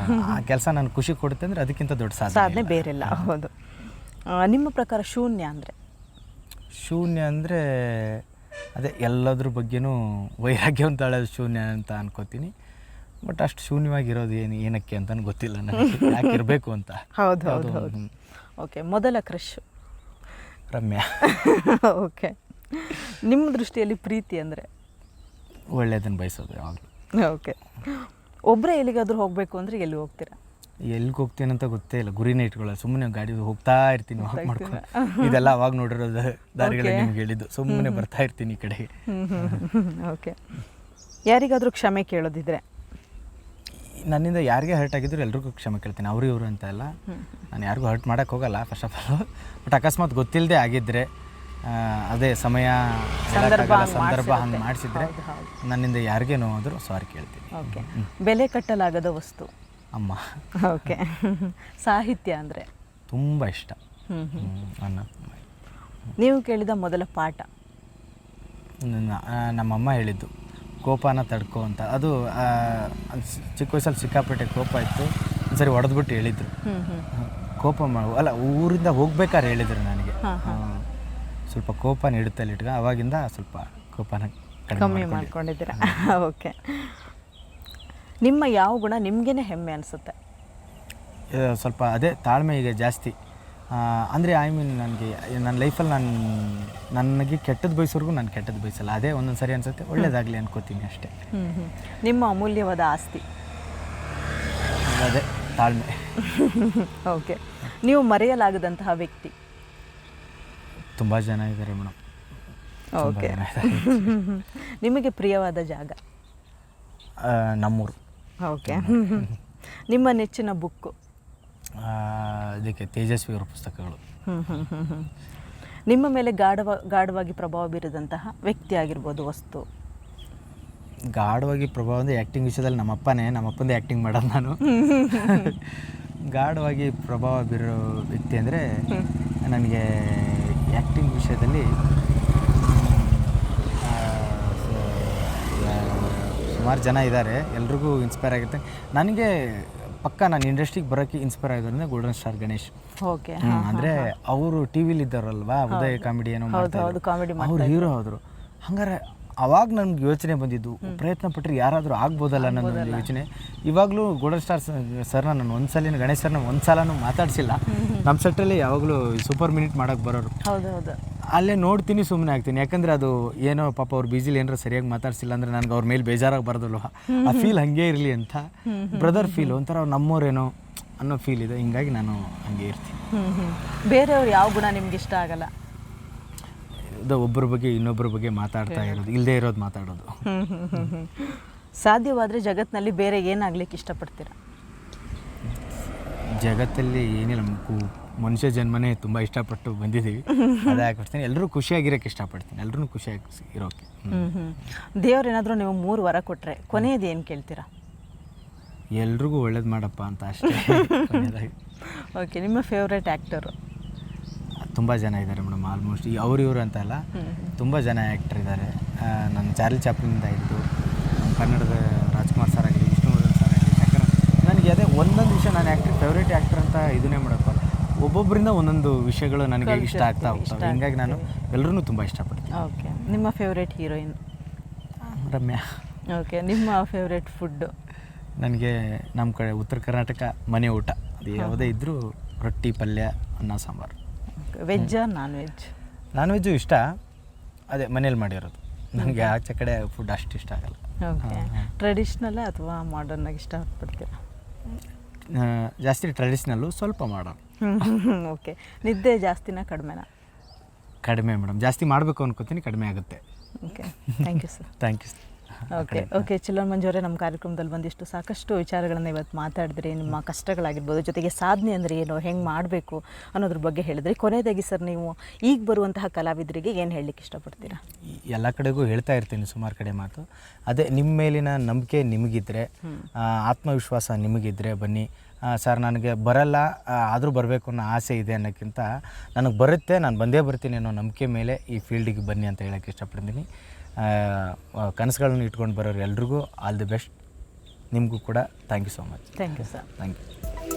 ಕೆಲಸ ನಾನು ಖುಷಿ ಕೊಡುತ್ತೆ ಅಂದರೆ ಅದಕ್ಕಿಂತ ದೊಡ್ಡ ಸಾಧನೆ ಸಾಧನೆ ಬೇರೆಲ್ಲ ಹೌದು. ಆ, ನಿಮ್ಮ ಪ್ರಕಾರ ಶೂನ್ಯ ಅಂದರೆ? ಶೂನ್ಯ ಅಂದರೆ ಅದೇ ಎಲ್ಲದ್ರ ಬಗ್ಗೆನೂ ವೈರಾಗ್ಯ ಅಂತ ಹೇಳೋದು ಶೂನ್ಯ ಅಂತ ಅನ್ಕೋತೀನಿ. ಬಟ್ ಅಷ್ಟು ಶೂನ್ಯವಾಗಿರೋದು ಏನು ಏನಕ್ಕೆ ಅಂತ ಗೊತ್ತಿಲ್ಲ ನನಗೆ. ಯಾಕಿರಬೇಕು ಅಂತ. ಹೌದು ಹೌದು ಹೌದು. ಓಕೆ ಮೊದಲ ಕ್ರಶ್ ರಮ್ಯಾ. [laughs] ಓಕೆ ನಿಮ್ಮ ದೃಷ್ಟಿಯಲ್ಲಿ ಪ್ರೀತಿ ಅಂದರೆ? ಒಳ್ಳೆಯದನ್ನು ಬಯಸೋದು ಯಾವಾಗಲೂ ಓಕೆ. ಒಬ್ಬರೇ ಎಲ್ಲಿಗಾದ್ರೂ ಹೋಗಬೇಕು ಅಂದರೆ ಎಲ್ಲಿ ಹೋಗ್ತೀರಾ? ಎಲ್ಲಿಗೆ ಹೋಗ್ತೀನಿ ಅಂತ ಗೊತ್ತೇ ಇಲ್ಲ. ಗುರಿನೇ ಇಟ್ಕೊಳ್ಳೋ ಸುಮ್ಮನೆ ಗಾಡಿ ಹೋಗ್ತಾ ಇರ್ತೀನಿ ವಾಕ್ ಮಾಡ್ಕೊಂಡು. ಇದೆಲ್ಲ ಅವಾಗ ನೋಡಿರೋದು ದಾರಿಗಳೇ ನಿಮ್ಗೆ ಹೇಳಿದ್ದು. ಸುಮ್ಮನೆ ಬರ್ತಾ ಇರ್ತೀನಿ ಈ ಕಡೆಗೆ. ಓಕೆ. ಯಾರಿಗಾದರೂ ಕ್ಷಮೆ ಕೇಳೋದಿದ್ರೆ? ನನ್ನಿಂದ ಯಾರಿಗೆ ಹರ್ಟ್ ಆಗಿದ್ರು ಎಲ್ರಿಗೂ ಕ್ಷಮೆ ಕೇಳ್ತೀನಿ. ಅವರು ಇವರು ಅಂತ ಅಲ್ಲ. ನಾನು ಯಾರಿಗೂ ಹರ್ಟ್ ಮಾಡೋಕ್ಕೆ ಹೋಗಲ್ಲ ಫಸ್ಟ್ ಆಫ್ ಆಲ್ ಬಟ್ ಅಕಸ್ಮಾತ್ ಗೊತ್ತಿಲ್ಲದೆ ಆಗಿದ್ದರೆ ಅದೇ ಸಮಯ ಹೇಳಕ್ಕಾಗಲ್ಲ, ಸಂದರ್ಭ ಹಂಗೆ. ಮಾಡಿಸಿದ್ರೆ. ನನ್ನಿಂದ ಯಾರಿಗೆ ನೋವಾದರೂ ಸಾರಿ ಕೇಳ್ತೀನಿ. ಓಕೆ. ಬೆಲೆ ಕಟ್ಟಲಾಗದ ವಸ್ತು. ಅಮ್ಮ. ಓಕೆ. ಸಾಹಿತ್ಯ ಅಂದರೆ? ತುಂಬ ಇಷ್ಟ. ಹ್ಮ್, ನನ್ನ ನೀವು ಕೇಳಿದ ಮೊದಲ ಪಾಠ? ನನ್ನ- ಆ, ನಮ್ಮಮ್ಮ ಹೇಳಿದ್ದು ಕೋಪನ ತಡ್ಕೋ ಅಂತ. ಅದು ಆ, ಅದ್ ಸಿ- ಚಿಕ್ಕ ವಯಸ್ಸಲ್ಲಿ ಸಿಕ್ಕಾಪಟ್ಟೆ ಕೋಪ ಇತ್ತು. ಒಂದ್ಸರಿ ಹೊಡೆದ್ಬಿಟ್ಟು ಹೇಳಿದ್ರು. ಕೋಪ ಮಾಡು ಅಲ್ಲ ಊರಿಂದ ಹೋಗ್ಬೇಕಾದ್ರೆ ಹೇಳಿದ್ರು ನನಗೆ. ಆ, ಸ್ವಲ್ಪ ಕೋಪ ಇಡುತ್ತಲ್ಲಿ ಇಟ್ಕ ಅವಾಗಿಂದ ಸ್ವಲ್ಪ ಕೋಪನ ಕಮ್ಮಿ ಮಾಡ್ಕೊಂಡಿದ್ದೀರಾ? [laughs] ಓಕೆ. ನಿಮ್ಮ ಯಾವ ಗುಣ ನಿಮಗೇನೆ ಹೆಮ್ಮೆ ಅನಿಸುತ್ತೆ? ಸ್ವಲ್ಪ ಅದೇ ತಾಳ್ಮೆ ಈಗ ಜಾಸ್ತಿ ಅಂದರೆ ಐ ಮೀನ್ ನನಗೆ ನನ್ನ ಲೈಫಲ್ಲಿ ನಾನು ನನಗೆ ಕೆಟ್ಟದ್ದು ಬಯಸೋರ್ಗು ನಾನು ಕೆಟ್ಟದ್ದು ಬಯಸಲ್ಲ. ಅದೇ ಒಂದೊಂದು ಸರಿ ಅನ್ಸುತ್ತೆ ಒಳ್ಳೇದಾಗಲಿ ಅನ್ಕೋತೀನಿ ಅಷ್ಟೇ. ನಿಮ್ಮ ಅಮೂಲ್ಯವಾದ ಆಸ್ತಿ? ಅದೇ ತಾಳ್ಮೆ. [laughs] ಓಕೆ. ನೀವು ಮರೆಯಲಾಗದಂತಹ ವ್ಯಕ್ತಿ? ತುಂಬ ಜನ ಇದ್ದಾರೆ ಮೇಡಮ್. ಓಕೆ [laughs] ನಿಮಗೆ ಪ್ರಿಯವಾದ ಜಾಗ? ನಮ್ಮೂರು. ಓಕೆ [laughs] ನಿಮ್ಮ ನೆಚ್ಚಿನ ಬುಕ್ಕು ಅದಕ್ಕೆ ತೇಜಸ್ವಿ ಅವರ ಪುಸ್ತಕಗಳು. ನಿಮ್ಮ ಮೇಲೆ ಗಾಢವ ಗಾಢವಾಗಿ ಪ್ರಭಾವ ಬೀರಿದಂತಹ ವ್ಯಕ್ತಿ ಆಗಿರ್ಬೋದು ವಸ್ತು. ಗಾಢವಾಗಿ ಪ್ರಭಾವ ಅಂದರೆ ಆ್ಯಕ್ಟಿಂಗ್ ವಿಷಯದಲ್ಲಿ ನಮ್ಮಪ್ಪನೇ ನಮ್ಮಪ್ಪಂದೇ ಆ್ಯಕ್ಟಿಂಗ್ ಮಾಡೋದು ನಾನು. [laughs] ಗಾಢವಾಗಿ ಪ್ರಭಾವ ಬೀರೋ ವ್ಯಕ್ತಿ ಅಂದರೆ ನನಗೆ ಆ್ಯಕ್ಟಿಂಗ್ ವಿಷಯದಲ್ಲಿ ಸುಮಾರು ಜನ ಇದ್ದಾರೆ ಎಲ್ರಿಗೂ ಇನ್ಸ್ಪೈರ್ ಆಗುತ್ತೆ. ನನಗೆ ಪಕ್ಕ ನಾನು ಇಂಡಸ್ಟ್ರಿಗೆ ಬರೋಕ್ಕೆ ಇನ್ಸ್ಪೈರ್ ಆಗಿದ್ರೆ ಗೋಲ್ಡನ್ ಸ್ಟಾರ್ ಗಣೇಶ್. ಓಕೆ ಅಂದರೆ ಅವರು ಟಿವಿಲಿ ಇದ್ದಾರಲ್ವಾ ಉದಯ ಕಾಮಿಡಿ ಏನೋ ಮಾಡ್ತಾರೆ ಅವ್ರು ಹೀರೋ ಆದರು. ಹಂಗಾರೆ ಅವಾಗ ನಮ್ಗೆ ಯೋಚನೆ ಬಂದಿದ್ದು ಪ್ರಯತ್ನ ಪಟ್ಟರೆ ಯಾರಾದರೂ ಆಗ್ಬೋದಲ್ಲ ನನ್ನ ಒಂದು ಯೋಚನೆ. ಇವಾಗಲೂ ಗೋಲ್ಡನ್ ಸ್ಟಾರ್ ಸರ್ನ ನಾನು ಒಂದು ಸಲಿನ ಗಣೇಶ್ ಸರ್ನ ಒಂದು ಸಲನೂ ಮಾತಾಡಿಸಿಲ್ಲ ನಮ್ಮ ಸೆಟ್ಟಲ್ಲಿ ಯಾವಾಗಲೂ ಸೂಪರ್ ಮಿನಿಟ್ ಮಾಡೋಕ್ಕೆ ಬರೋರು. ಅಲ್ಲೇ ನೋಡ್ತೀನಿ ಸುಮ್ಮನೆ ಆಗ್ತೀನಿ. ಯಾಕಂದ್ರೆ ಅದು ಏನೋ ಪಾಪ ಅವ್ರು ಬೀಜಿಲಿ ಏನಾರ ಸರಿಯಾಗಿ ಮಾತಾಡ್ಸಿಲ್ಲ ಅಂದ್ರೆ ನನಗೆ ಅವ್ರ ಮೇಲೆ ಬೇಜಾರಾಗಿ ಬರೋದಲ್ವ? ಆ ಫೀಲ್ ಹಂಗೆ ಇರಲಿ ಅಂತ. ಬ್ರದರ್ ಫೀಲ್ ಒಂಥರ ಅವ್ರು ನಮ್ಮೋರೇನೋ ಅನ್ನೋ ಫೀಲ್ ಇದೆ. ಹಿಂಗಾಗಿ ನಾನು ಹಂಗೆ ಇರ್ತೀನಿ. ಬೇರೆಯವ್ರು ಯಾವ ಗುಣ ನಿಮ್ಗೆ ಇಷ್ಟ ಆಗಲ್ಲ? ಒಬ್ಬರ ಬಗ್ಗೆ ಇನ್ನೊಬ್ಬರ ಬಗ್ಗೆ ಮಾತಾಡ್ತಾ ಇರೋದು ಇಲ್ಲದೆ ಇರೋದು ಮಾತಾಡೋದು. ಸಾಧ್ಯವಾದರೆ ಜಗತ್ತಿನಲ್ಲಿ ಬೇರೆ ಏನಾಗ್ಲಿಕ್ಕೆ ಇಷ್ಟಪಡ್ತೀರಾ? ಜಗತ್ತಲ್ಲಿ ಏನಿಲ್ಲ ಮನುಷ್ಯ ಜನ್ಮನೇ ತುಂಬ ಇಷ್ಟಪಟ್ಟು ಬಂದಿದ್ದೀವಿ. ಅದೇ ಎಲ್ಲರೂ ಖುಷಿಯಾಗಿರೋಕ್ಕೆ ಇಷ್ಟಪಡ್ತೀನಿ. ಎಲ್ಲರೂ ಖುಷಿಯಾಗಿ ಇರೋಕ್ಕೆ ಹ್ಮ್ ನೀವು ಮೂರು ವರ ಕೊಟ್ಟರೆ ಕೊನೆಯದು ಏನು ಕೇಳ್ತೀರಾ? ಎಲ್ರಿಗೂ ಒಳ್ಳೇದು ಮಾಡಪ್ಪ ಅಂತ ಅಷ್ಟೇ. [laughs] ಓಕೆ ನಿಮ್ಮ ಫೇವ್ರೇಟ್ ಆ್ಯಕ್ಟರು ತುಂಬ ಜನ ಇದ್ದಾರೆ ಮೇಡಮ್ ಆಲ್ಮೋಸ್ಟ್ ಅವ್ರು ಇವರು ಅಂತ ಅಲ್ಲ ತುಂಬ ಜನ ಆ್ಯಕ್ಟರ್ ಇದ್ದಾರೆ. ನನ್ನ ಚಾರ್ಲಿ ಚಾಪ್ಲಿನಿಂದ ನಮ್ಮ ಕನ್ನಡದ ರಾಜ್ಕುಮಾರ್ ಸರ್ ಆಗಲಿ ವಿಷ್ಣುವರ್ಧನ್ ಸರ್ ಆಗಲಿ ಯಾಕಂದ್ರೆ ನನಗೆ ಅದೇ ಒಂದೊಂದು ವಿಷಯ ನಾನು ಆ್ಯಕ್ಟರ್ ಫೇವ್ರೇಟ್ ಆ್ಯಕ್ಟರ್ ಅಂತ ಇದನ್ನೇ ಮಾಡಪ್ಪ. ಒಬ್ಬೊಬ್ಬರಿಂದ ಒಂದೊಂದು ವಿಷಯಗಳು ನನಗೆ ಇಷ್ಟ ಆಗ್ತಾ ಹೋಗ್ತವೆ. ಹಿಂಗಾಗಿ ನಾನು ಎಲ್ಲರೂ ತುಂಬ ಇಷ್ಟಪಡ್ತೀನಿ. ಓಕೆ ನಿಮ್ಮ ಫೇವ್ರೇಟ್ ಹೀರೋಯಿನ್ ರಮ್ಯಾ. ಓಕೆ ನಿಮ್ಮ ಫೇವ್ರೇಟ್ ಫುಡ್ಡು ನನಗೆ ನಮ್ಮ ಕಡೆ ಉತ್ತರ ಕರ್ನಾಟಕ ಮನೆ ಊಟ. ಅದು ಯಾವುದೇ ಇದ್ದರೂ ರೊಟ್ಟಿ ಪಲ್ಯ ಅನ್ನ ಸಾಂಬಾರು. ವೆಜ್ಜಾ ನಾನ್ ವೆಜ್ ನಾನ್ ವೆಜ್ಜು ಇಷ್ಟ. ಅದೇ ಮನೇಲಿ ಮಾಡಿರೋದು. ನನಗೆ ಆಚೆ ಕಡೆ ಫುಡ್ ಅಷ್ಟು ಇಷ್ಟ ಆಗಲ್ಲ. ಓಕೆ ಟ್ರೆಡಿಷ್ನಲ್ ಅಥವಾ ಮಾಡರ್ನ್ ಆಗಿ ಇಷ್ಟಪಡ್ತೀರಾ ಆ, ಜಾಸ್ತಿ ಟ್ರೆಡಿಷ್ನಲ್ಲು ಸ್ವಲ್ಪ ಮಾಡೋಣ ಓಕೆ [laughs] ನಿದ್ದೆ ಜಾಸ್ತಿನ ಕಡಿಮೆನಾ? ಕಡಿಮೆ ಮೇಡಮ್. ಜಾಸ್ತಿ ಮಾಡಬೇಕು ಅನ್ಕೋತೀನಿ ಕಡಿಮೆ ಆಗುತ್ತೆ. Okay thank you sir thank you okay okay Chillar ಮಂಜುವರೇ ನಮ್ಮ ಕಾರ್ಯಕ್ರಮದಲ್ಲಿ ಬಂದಿಷ್ಟು ಸಾಕಷ್ಟು ವಿಚಾರಗಳನ್ನು ಇವತ್ತು ಮಾತಾಡಿದ್ರಿ. ನಿಮ್ಮ ಕಷ್ಟಗಳಾಗಿರ್ಬೋದು ಜೊತೆಗೆ ಸಾಧನೆ ಅಂದರೆ ಏನು ಹೆಂಗೆ ಮಾಡಬೇಕು ಅನ್ನೋದ್ರ ಬಗ್ಗೆ ಹೇಳಿದ್ರಿ. ಕೊನೆಯದಾಗಿ ಸರ್ ನೀವು ಈಗ ಬರುವಂತಹ ಕಲಾವಿದರಿಗೆ ಏನು ಹೇಳಲಿಕ್ಕೆ ಇಷ್ಟಪಡ್ತೀರಾ? ಎಲ್ಲ ಕಡೆಗೂ ಹೇಳ್ತಾ ಇರ್ತೀನಿ ಸುಮಾರು ಕಡೆ ಮಾತು. ಅದೇ ನಿಮ್ಮ ಮೇಲಿನ ನಂಬಿಕೆ ನಿಮಗಿದ್ರೆ ಆತ್ಮವಿಶ್ವಾಸ ನಿಮಗಿದ್ರೆ ಬನ್ನಿ. ಸರ್ ನನಗೆ ಬರಲ್ಲ ಆದರೂ ಬರಬೇಕು ಅನ್ನೋ ಆಸೆ ಇದೆ ಅನ್ನೋಕ್ಕಿಂತ ನನಗೆ ಬರುತ್ತೆ ನಾನು ಬಂದೇ ಬರ್ತೀನಿ ಅನ್ನೋ ನಂಬಿಕೆ ಮೇಲೆ ಈ ಫೀಲ್ಡಿಗೆ ಬನ್ನಿ ಅಂತ ಹೇಳೋಕ್ಕೆ ಇಷ್ಟಪಡ್ತೀನಿ. ಕನಸುಗಳನ್ನ ಇಟ್ಕೊಂಡು ಬರೋರು ಎಲ್ರಿಗೂ ಆಲ್ ದಿ ಬೆಸ್ಟ್. ನಿಮಗೂ ಕೂಡ. Thank you so much thank you sir thank you